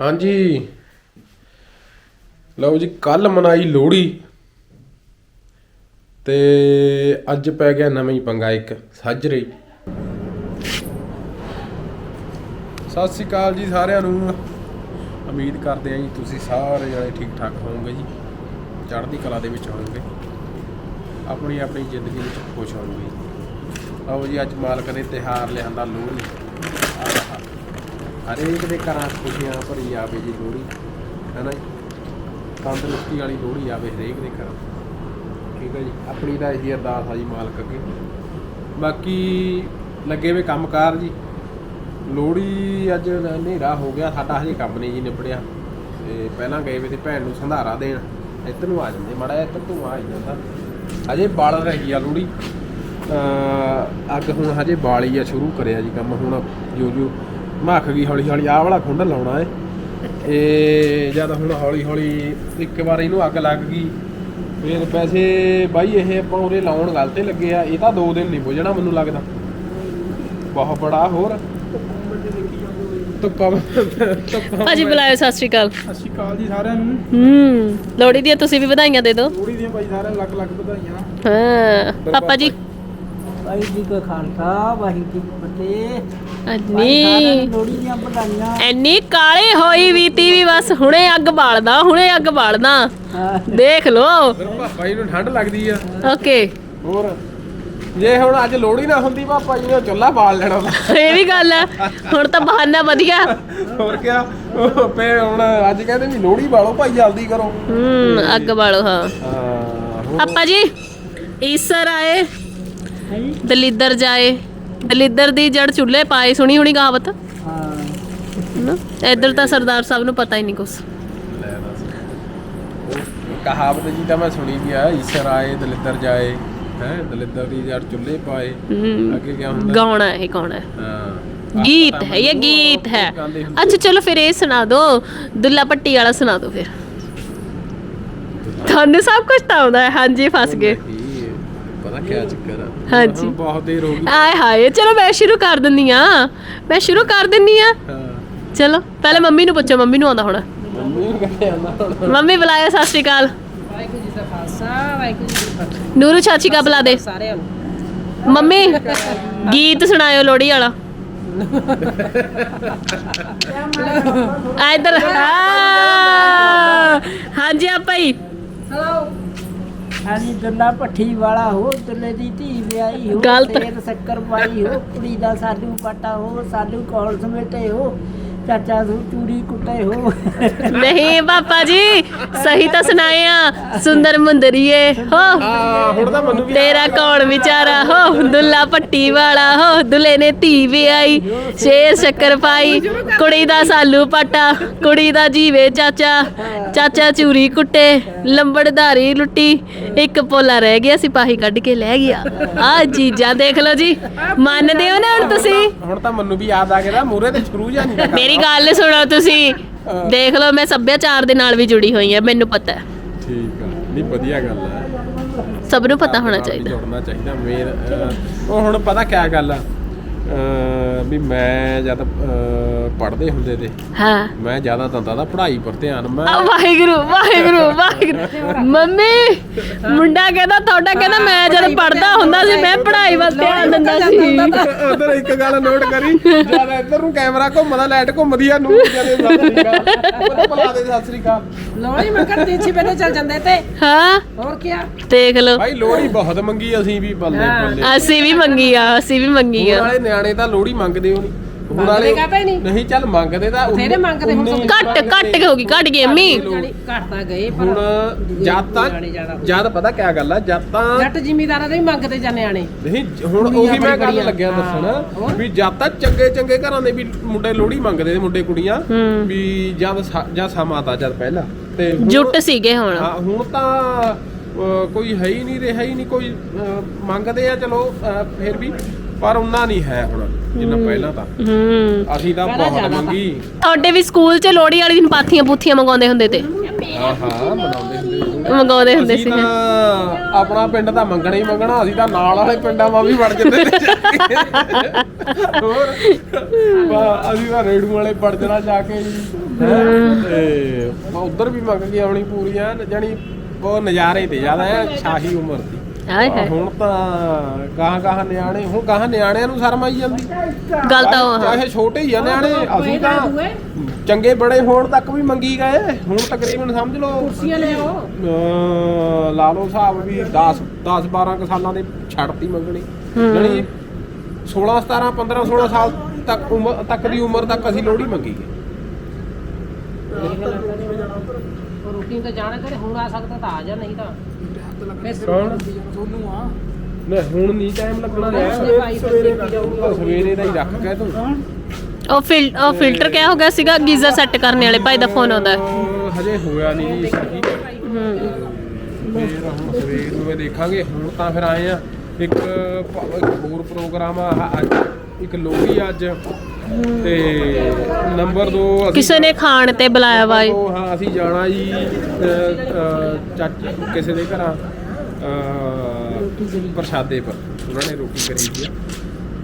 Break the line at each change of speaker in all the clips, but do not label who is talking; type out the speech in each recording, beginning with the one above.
ਹਾਂਜੀ। ਲਓ ਜੀ ਕੱਲ ਮਨਾਈ ਲੋਹੜੀ ਤੇ ਅੱਜ ਪੈ ਗਿਆ ਨਵਾਂ ਹੀ ਪੰਗਾ, ਇੱਕ ਸਾਜਰੇ ਸਤਿ ਸ਼੍ਰੀ ਅਕਾਲ ਜੀ ਸਾਰਿਆਂ ਨੂੰ। ਉਮੀਦ ਕਰਦੇ ਹਾਂ ਜੀ ਤੁਸੀਂ ਸਾਰੇ ਜਣੇ ਠੀਕ ਠਾਕ ਹੋਵੋਗੇ ਜੀ। ਚੜ੍ਹਦੀ ਕਲਾ ਦੇ ਵਿੱਚ ਹੋਵੋਗੇ। ਆਪਣੀ ਆਪਣੀ ਜ਼ਿੰਦਗੀ ਵਿੱਚ ਖੁਸ਼ ਹੋਵੋਗੇ ਜੀ। ਲਓ ਜੀ, ਅੱਜ ਮਾਲਕ ਨੇ ਤਿਹਾਰ ਲਿਆਂਦਾ ਲੋਹੜੀ। ਹਰੇਕ ਦੇ ਘਰਾਂ 'ਚ ਖੁਸ਼ੀਆਂ ਭਰੀ ਆਵੇ ਜੀ ਲੋਹੜੀ, ਹੈਨਾ ਜੀ? ਤੰਦਰੁਸਤੀ ਵਾਲੀ ਲੋਹੜੀ ਆਵੇ ਹਰੇਕ ਦੇ ਘਰਾਂ ਠੀਕ ਹੈ ਜੀ? ਆਪਣੀ ਤਾਂ ਇਹੀ ਅਰਦਾਸ ਆ ਜੀ ਮਾਲਕ ਅੱਗੇ। ਬਾਕੀ ਲੱਗੇ ਵੇ ਕੰਮਕਾਰ ਜੀ। ਲੋਹੜੀ ਅੱਜ ਹਨੇਰਾ ਹੋ ਗਿਆ, ਸਾਡਾ ਹਜੇ ਕੰਮ ਨਹੀਂ ਜੀ ਨਿਬੜਿਆ। ਤੇ ਪਹਿਲਾਂ ਗਏ ਵੇ ਤੇ ਭੈਣ ਨੂੰ ਸੰਧਾਰਾ ਦੇਣ। ਇੱਧਰ ਨੂੰ ਆ ਜਾਂਦੇ, ਮੜਾ ਇੱਧਰ ਤੋਂ ਆ ਹੀ ਜਾਂਦਾ। ਹਜੇ ਬਾਲ ਰਹੀ ਆ ਲੋਹੜੀ। ਅੱਗ ਹੁਣ ਹਜੇ ਬਾਲੀ ਆ, ਸ਼ੁਰੂ ਕਰਿਆ ਜੀ ਕੰਮ ਹੁਣ। ਜੋ ਜੋ ਮੱਖ ਗਈ ਹੌਲੀ ਹੌਲੀ ਆਹ ਵਾਲਾ ਖੁੰਡ ਲਾਉਣਾ ਏ। ਇਹ ਜਦ ਹੁਣ ਹੌਲੀ ਹੌਲੀ ਇੱਕ ਵਾਰ ਇਹਨੂੰ ਅੱਗ ਲੱਗ ਗਈ ਫਿਰ ਵੈਸੇ ਬਾਈ ਇਹ ਆਪਾਂ ਉਰੇ ਲਾਉਣ ਗੱਲ ਤੇ ਲੱਗੇ ਆ ਇਹ ਤਾਂ ਦੋ ਦਿਨ ਨਹੀਂ ਬੁਝਣਾ ਮੈਨੂੰ ਲੱਗਦਾ। ਬਹੁਤ ਬੜਾ ਹੋਰ। ਧੁੱਪਾਂ ਧੁੱਪਾਂ
ਭਾਜੀ ਬੁਲਾਇਓ ਸਤਿ ਸ਼੍ਰੀ ਅਕਾਲ।
ਸਤਿ ਸ਼੍ਰੀ ਅਕਾਲ ਜੀ ਸਾਰਿਆਂ ਨੂੰ।
ਹੂੰ ਲੋਹੜੀ ਦੀਆਂ ਤੁਸੀਂ ਵੀ ਵਧਾਈਆਂ ਦੇ ਦਿਓ।
ਲੋਹੜੀ ਦੀਆਂ ਭਾਈ ਸਾਰਿਆਂ ਨੂੰ ਲੱਖ ਲੱਖ ਵਧਾਈਆਂ।
ਹਾਂ ਪਾਪਾ ਜੀ।
ਵਾਹਿਗੁਰੂ ਜੀ ਕਾ ਖਾਲਸਾ ਵਾਹਿਗੁਰੂ ਜੀ ਕੀ ਫਤਿਹ।
ਅੰਨੀ
ਲੋੜੀ ਦੀਆਂ
ਐਨੀ ਕਾਲੀ ਹੋਈ ਵੀਤੀ ਵੀ ਬਸ ਹੁਣੇ ਅੱਗ ਬਾਲਦਾ ਹੁਣੇ ਅੱਗ ਬਾਲਦਾ। ਦੇਖ ਲੋ
ਫਿਰ ਪਾਪਾ ਜੀ ਨੂੰ ਠੰਡ ਲੱਗਦੀ ਆ।
ਓਕੇ।
ਹੋਰ। ਜੇ ਹੁਣ ਅੱਜ ਲੋਹੜੀ ਨਾ ਹੁੰਦੀ ਪਾਪਾ ਜੀ ਨੇ ਚੁੱਲ੍ਹਾ ਬਾਲ ਲੈਣਾ ਵਾ।
ਇਹ ਵੀ ਗੱਲ ਹੈ ਹੁਣ ਤਾਂ ਬਹਾਨਾ ਵਧੀਆ।
ਹੋਰ ਕਿਆ? ਉਹ ਪੇ ਹੁਣ ਅੱਜ ਕਹਿੰਦੇ ਵੀ ਲੋਹੜੀ ਬਾਲੋ ਭਾਈ ਜਲਦੀ ਕਰੋ।
ਹੂੰ ਅੱਗ ਬਾਲੋ ਹਾਂ।
ਹਾਂ
ਪਾਪਾ ਜੀ ਈਸਰ ਆਏ ਦਲਿੱਦਰ ਜਾਏ। ਦਲਿੱਦਰ ਦੀ ਜੜ ਚੁੱਲ੍ਹੇ ਪਾਏ ਸੁਣੀ ਹੁਣੀ ਕਹਾਵਤ?
ਹਾਂ।
ਨਾ ਇੱਧਰ ਤਾਂ ਸਰਦਾਰ ਸਾਹਿਬ ਨੂੰ ਪਤਾ ਹੀ ਨਹੀਂ ਕੁਛ।
ਕਹਾਵਤ ਜੀ ਤਾਂ ਮੈਂ ਸੁਣੀ ਵੀ ਆ ਈਸ਼ਰ ਆਏ ਦਲਿੱਦਰ ਜਾਏ ਹੈ? ਦਲਿੱਦਰ ਦੀ ਜੜ ਚੁੱਲ੍ਹੇ ਪਾਏ। ਅੱਗੇ ਕੀ ਹੁੰਦਾ?
ਗਾਉਣਾ ਹੈ ਗਾਉਣਾ ਹੈ।
ਹਾਂ।
ਗੀਤ ਹੈ ਇਹ ਗੀਤ ਹੈ। ਅੱਛਾ ਚਲੋ ਫਿਰ ਇਹ ਸੁਣਾ ਦਿਓ ਦੁੱਲਾ ਪੱਟੀ ਵਾਲਾ ਸੁਣਾ ਦਿਓ ਫਿਰ। ਤੁਹਾਨੂੰ ਸਭ ਕੁਝ ਤਾਂ ਆਉਂਦਾ ਹੈ। ਹਾਂਜੀ ਫਸ ਗਏ।
ਨਹੀਂ, ਪਤਾ ਕੀ ਚੱਕਰ ਆ।
ਹਾਂਜੀ।
ਹੁਣ ਬਹੁਤ ਦੇਰ ਹੋ ਗਈ।
ਆਏ ਹਾਏ ਚਲੋ ਮੈਂ ਸ਼ੁਰੂ ਕਰ ਦਿੰਨੀ ਆ। ਮੈਂ ਸ਼ੁਰੂ ਕਰ ਦਿੰਨੀ ਆ।
ਹਾਂ।
ਚਲੋ ਪਹਿਲੇ ਮੰਮੀ ਨੂੰ ਪੁੱਛੋ ਮੰਮੀ ਨੂੰ ਆਉਂਦਾ ਹੁਣ।
ਮੰਮੀ ਨੂੰ ਕਹਿੰਦੇ ਆਂਦਾ ਹੁਣ।
ਮੰਮੀ ਬੁਲਾਇਆ ਸਤਿ ਸ਼੍ਰੀ ਅਕਾਲ।
ਵਾਹਿਗੁਰੂ ਜੀ ਦਾ ਖਾਲਸਾ ਵਾਹਿਗੁਰੂ ਜੀ ਕੀ ਫਤਿਹ।
ਨੂਰੂ ਚਾਚੀ ਕਾ ਬੁਲਾ ਦੇ।
ਸਾਰਿਆਂ ਨੂੰ।
ਮੰਮੀ ਗੀਤ ਸੁਣਾਇਓ ਲੋਹੜੀ ਵਾਲਾ। ਆ ਇੱਧਰ ਹਾਂ। ਹਾਂਜੀ ਆ ਭਾਈ
ਹਾਂਜੀ ਦੁੱਲਾ ਪੱਠੀ ਵਾਲਾ ਹੋ ਦੁੱਲੇ ਦੀ ਧੀ ਵਿਆਹੀ ਹੋ
ਗਲਤ।
ਸ਼ੱਕਰ ਪਾਈ ਹੋ ਕੁੜੀ ਦਾ ਸਾਡੂ ਪਾਟਾ ਹੋ ਸਾਡੂ ਕੋਲ ਸਮੇਟੇ ਹੋ ਚਾਚਾ ਸੂ ਚੂੜੀ ਕੁੱਟੇ ਹੋ।
ਨਹੀਂ ਪਾਪਾ ਜੀ ਸਹੀ ਤਾਂ ਸੁਣਾਏ ਆ ਸੁੰਦਰ ਮੁੰਦਰੀਏ ਹੋ।
ਹਾਂ ਹੁਣ ਤਾਂ ਮੈਨੂੰ ਵੀ
ਤੇਰਾ ਕੌਣ ਵਿਚਾਰਾ ਹੋ। ਦੁੱਲਾ ਪੱਟੀ ਵਾਲਾ ਹੋ। ਦੁੱਲੇ ਨੇ ਧੀ ਵਿਆਹੀ ਸ਼ੇਰ ਸ਼ੱਕਰ ਪਾਈ ਕੁੜੀ ਦਾ ਸਾਲੂ ਪਾਟਾ ਕੁੜੀ ਦਾ ਜੀਵੇ ਚਾਚਾ ਚਾਚਾ ਚੂਰੀ ਕੁੱਟੇ ਲੰਬੜਦਾਰੀ ਲੁੱਟੀ ਇੱਕ ਪੋਲਾ ਰਹਿ ਗਿਆ ਸਿਪਾਹੀ ਕੱਢ ਕੇ ਲੈ ਗਿਆ। ਆ ਚੀਜ਼ਾਂ ਦੇਖ ਲਓ ਜੀ ਮੰਨਦੇ ਹੋ ਨਾ ਹੁਣ ਤੁਸੀਂ?
ਹੁਣ ਤਾਂ ਮੈਨੂੰ ਵੀ ਯਾਦ ਆ ਗਿਆ ਨਾ ਮੂਰੇ ਤੇ ਸ਼ੁਰੂ ਜਾਂ ਨਹੀਂ
ਮੇਰੀ ਗੱਲ ਸੁਣੋ ਤੁਸੀਂ। ਦੇਖ ਲਓ ਮੈਂ ਸੱਭਿਆਚਾਰ ਦੇ ਨਾਲ ਵੀ ਜੁੜੀ ਹੋਈ ਹਾਂ ਮੈਨੂੰ ਪਤਾ ਹੈ।
ਠੀਕ ਆ। ਨਹੀਂ ਵਧੀਆ ਗੱਲ ਆ।
ਸਭ ਨੂੰ ਪਤਾ ਹੋਣਾ ਚਾਹੀਦਾ।
ਜੁੜਨਾ ਚਾਹੀਦਾ ਮੇਰ ਉਹ ਹੁਣ ਪਤਾ ਕਿਆ ਗੱਲ ਆ? ਵੀ ਮੈਂ ਜਦ ਪੜ੍ਹਦੇ ਹੁੰਦੇ ਤੇ
ਹਾਂ।
ਮੈਂ ਜ਼ਿਆਦਾ ਦੰਦਾ ਦਾ ਪੜ੍ਹਾਈ ਪਰ ਧਿਆਨ ਮੈਂ
ਵਾਹਿਗੁਰੂ ਵਾਹਿਗੁਰੂ ਵਾਹਿਗੁਰੂ। ਮੰਮੀ ਮੁੰਡਾ ਕਹਿੰਦਾ ਤੁਹਾਡਾ ਕਹਿੰਦਾ ਮੈਂ ਜਦ ਪੜਦਾ ਹੁੰਦਾ ਸੀ ਮੈਂ ਪੜ੍ਹਾਈ ਵੱਲ ਧਿਆਨ ਦਿੰਦਾ ਸੀ।
ਉਧਰ ਇੱਕ ਗੱਲ ਨੋਟ ਕਰੀ। ਜਦ ਇੱਧਰ ਨੂੰ ਕੈਮਰਾ ਘੁੰਮਦਾ ਲਾਈਟ ਘੁੰਮਦੀ ਆ ਨੂੰ ਜਦੇ ਸਤਿ ਸ੍ਰੀ ਅਕਾਲ ਉਹਨੇ ਬੁਲਾ ਦੇ ਸਤਿ ਸ੍ਰੀ ਅਕਾਲ।
ਲੋੜੀ ਮੈਂ ਕਰਦੀ ਸੀ ਪਹਿਲੇ ਚੱਲ ਜਾਂਦੇ ਤੇ।
ਹਾਂ।
ਹੋਰ ਕੀ
ਦੇਖ ਲਓ।
ਭਾਈ ਲੋਹੜੀ ਬਹੁਤ ਮੰਗੀ ਅਸੀਂ ਵੀ ਬੱਲੇ ਬੱਲੇ
ਅਸੀਂ ਵੀ ਮੰਗੀ ਆ ਅਸੀਂ ਵੀ ਮੰਗੀ ਆ।
ਨਿਆਣੇ ਤਾਂ ਲੋਹੜੀ ਮੰਗਦੇ ਹੋ ਨਹੀਂ ਹੁਣ ਵਾਲੇ
ਕਾਹਤੇ ਨਹੀਂ?
ਨਹੀਂ ਚੱਲ ਮੰਗਦੇ ਤਾਂ
ਬਥੇਰੇ ਮੰਗਦੇ, ਹੁਣ ਤਾਂ
ਘੱਟ ਘੱਟ ਹੋ ਗਈ ਘੱਟ ਗਈ ਅੰਮੀ।
ਘਟਦਾ ਗਏ
ਹੁਣ ਜਦ ਤਾਂ ਜਦ ਪਤਾ ਕਿਆ ਗੱਲ ਆ ਜਦ ਤਾਂ
ਜੱਟ ਜ਼ਿਮੀਦਾਰਾਂ ਦੇ ਵੀ ਮੰਗਦੇ ਜਾਂਦੇ ਆਣੇ
ਨਹੀਂ ਹੁਣ ਉਹੀ ਮੈਂ ਗੱਲ ਲੱਗਿਆ ਦੱਸਣ ਵੀ ਜਦ ਤੱਕ ਚੰਗੇ ਚੰਗੇ ਘਰਾਂ ਦੇ ਵੀ ਮੁੰਡੇ ਲੋਹੜੀ ਮੰਗਦੇ ਨੇ ਮੁੰਡੇ ਕੁੜੀਆਂ
ਹੂੰ।
ਵੀ ਜਦ ਸਾ- ਜਾਂ ਸਮਾਂ ਤਾਂ ਜਦ ਪਹਿਲਾਂ। ਤੇ ਹੁਣ-
ਜੁੱਟ ਸੀਗੇ ਹੁਣ।
ਹਾਂ ਹੁਣ ਤਾਂ ਅਹ, ਕੋਈ ਹੈ ਹੀ ਨਹੀਂ ਰਿਹਾ ਹੀ ਨਹੀਂ ਕੋਈ ਅਹ, ਮੰਗਦੇ ਆ ਚਲੋ ਅਹ, ਫਿਰ ਵੀ। ਪਰ ਉਹਨਾਂ ਨਹੀਂ ਹੈ ਹੁਣ ਜਿੰਨਾ ਪਹਿਲਾਂ ਤਾਂ
ਹੂੰ
ਅਸੀਂ ਤਾਂ ਬਹੁਤ। ਮੰਗੀ
ਤੁਹਾਡੇ ਵੀ ਸਕੂਲ 'ਚ ਲੋਹੜੀ ਵਾਲੇ ਦਿਨ ਪਾਥੀਆਂ ਪੂਥੀਆਂ ਮੰਗਾਉਂਦੇ ਹੁੰਦੇ ਤੇ
ਹਾਂ ਹਾਂ ਮਨਾਉਂਦੇ ਹੁੰਦੇ ਸੀ।
ਮੰਗਾਉਂਦੇ ਹੁੰਦੇ
ਅਸੀਂ
ਸੀ
ਤਾਂ ਆਪਣਾ ਪਿੰਡ ਤਾਂ ਮੰਗਣਾ ਹੀ ਮੰਗਣਾ ਅਸੀਂ ਤਾਂ ਨਾਲ ਵਾਲੇ ਪਿੰਡਾਂ ਮਾ ਵੀ ਵੜ ਜਾਂਦੇ ਤੇ ਜਾ ਕੇ। ਹੋਰ ਬਾ- ਅਸੀਂ ਤਾਂ ਰੇੜੂ ਵਾਲੇ ਵੜ ਜਾਣਾ ਜਾ ਕੇ ਜੀ ਹੈਂ। ਤੇ ਉਧਰ ਵੀ ਮੰਗ ਕੇ ਆਉਣੀ ਪੂਰੀਆਂ ਜਾਨੀ ਉਹ ਨਜ਼ਾਰੇ ਤੇ ਜ਼ਿਆਦਾ ਹੈ ਸ਼ਾਹੀ ਉਮਰ ਦੀ
ਹਾਏ
ਆਹ
ਹਾਏ।
ਹੁਣ ਤਾਂ ਗਾਹਾਂ ਗਾਹਾਂ ਨਿਆਣੇ ਹੁਣ ਗਾਹਾਂ ਨਿਆਣਿਆਂ ਨੂੰ ਸ਼ਰਮ ਆਈ ਜਾਂਦੀ।
ਗੱਲ ਤਾਂ ਉਹ ਹਾਂ।
ਚਾਹੇ ਛੋਟੇ ਹੀ ਆ ਨਿਆਣੇ ਅਸੀਂ ਤਾਂ ਚੰਗੇ ਬੜੇ ਹੋਣ ਤੱਕ ਵੀ ਮੰਗੀ ਗਏ। ਹੁਣ ਤਕਰੀਬਨ ਸਮਝ ਲਓ ਕੁਰਸੀਆਂ ਲੈ ਆਓ। ਲਾ ਲਓ ਹਿਸਾਬ ਵੀ 10 10 12 ਕੁ ਸਾਲਾਂ ਦੇ ਛੱਡਤੀ ਮੰਗਣੀ। ਜਾਣੀ 16 17 15 16 ਸਾਲ ਤੱਕ ਉਮਰ ਤੱਕ ਦੀ ਉਮਰ ਤੱਕ ਅਸੀਂ ਲੋਹੜੀ ਮੰਗੀ ਗਏ
ਰੋਟੀ ਤਾਂ ਜਾਣਾ ਕਰੇ ਹੁਣ ਆ ਸਕਦਾ ਤਾਂ ਆ ਜਾ ਨਹੀਂ ਤਾਂ।
ਕੌਣ
ਸੋਨੂੰ ਆ।
ਨਹੀਂ ਹੁਣ ਨਹੀਂ ਟਾਈਮ ਲੱਗਣਾ ਯਾਰ
ਸਵੇਰੇ
ਉਹ ਸਵੇਰੇ ਦਾ ਹੀ ਰੱਖ ਕੇ ਤੂੰ।
ਉਹ ਫਿਲ ਉਹ ਫਿਲਟਰ ਕਿਆ ਹੋ ਗਿਆ ਸੀਗਾ? ਗੀਜ਼ਰ ਸੈੱਟ ਕਰਨ ਵਾਲੇ ਭਾਈ ਦਾ ਫੋਨ ਆਉਂਦਾ। ਹੈ।
ਹਜੇ ਹੋਇਆ ਨਹੀਂ ਜੀ ਸਹੀ।
ਹੂੰ।
ਫੇਰ ਹੁਣ ਸਵੇਰ ਨੂੰ ਇਹ ਦੇਖਾਂਗੇ ਹੁਣ ਤਾਂ ਫਿਰ ਆਏ ਆ। ਇੱਕ ਇੱਕ ਹੋਰ ਪ੍ਰੋਗਰਾਮ ਆ ਆਹ ਅੱਜ ਇੱਕ ਲੋਹੜੀ ਅੱਜ। ਤੇ ਨੰਬਰ 2 ਅਸੀਂ
ਕਿਸੇ ਨੇ ਖਾਣ ਤੇ ਬੁਲਾਇਆ ਵਾ ਏ।
ਉਹ ਹਾਂ ਅਸੀਂ ਜਾਣਾ ਜੀ ਚਾਚੀ ਕਿਸੇ ਦੇ ਘਰਾਂ ਪ੍ਰਸ਼ਾਦੇ ਪਰ। ਉਹਨਾਂ ਨੇ ਰੋਟੀ ਕਰੀ ਦੀ ਆ।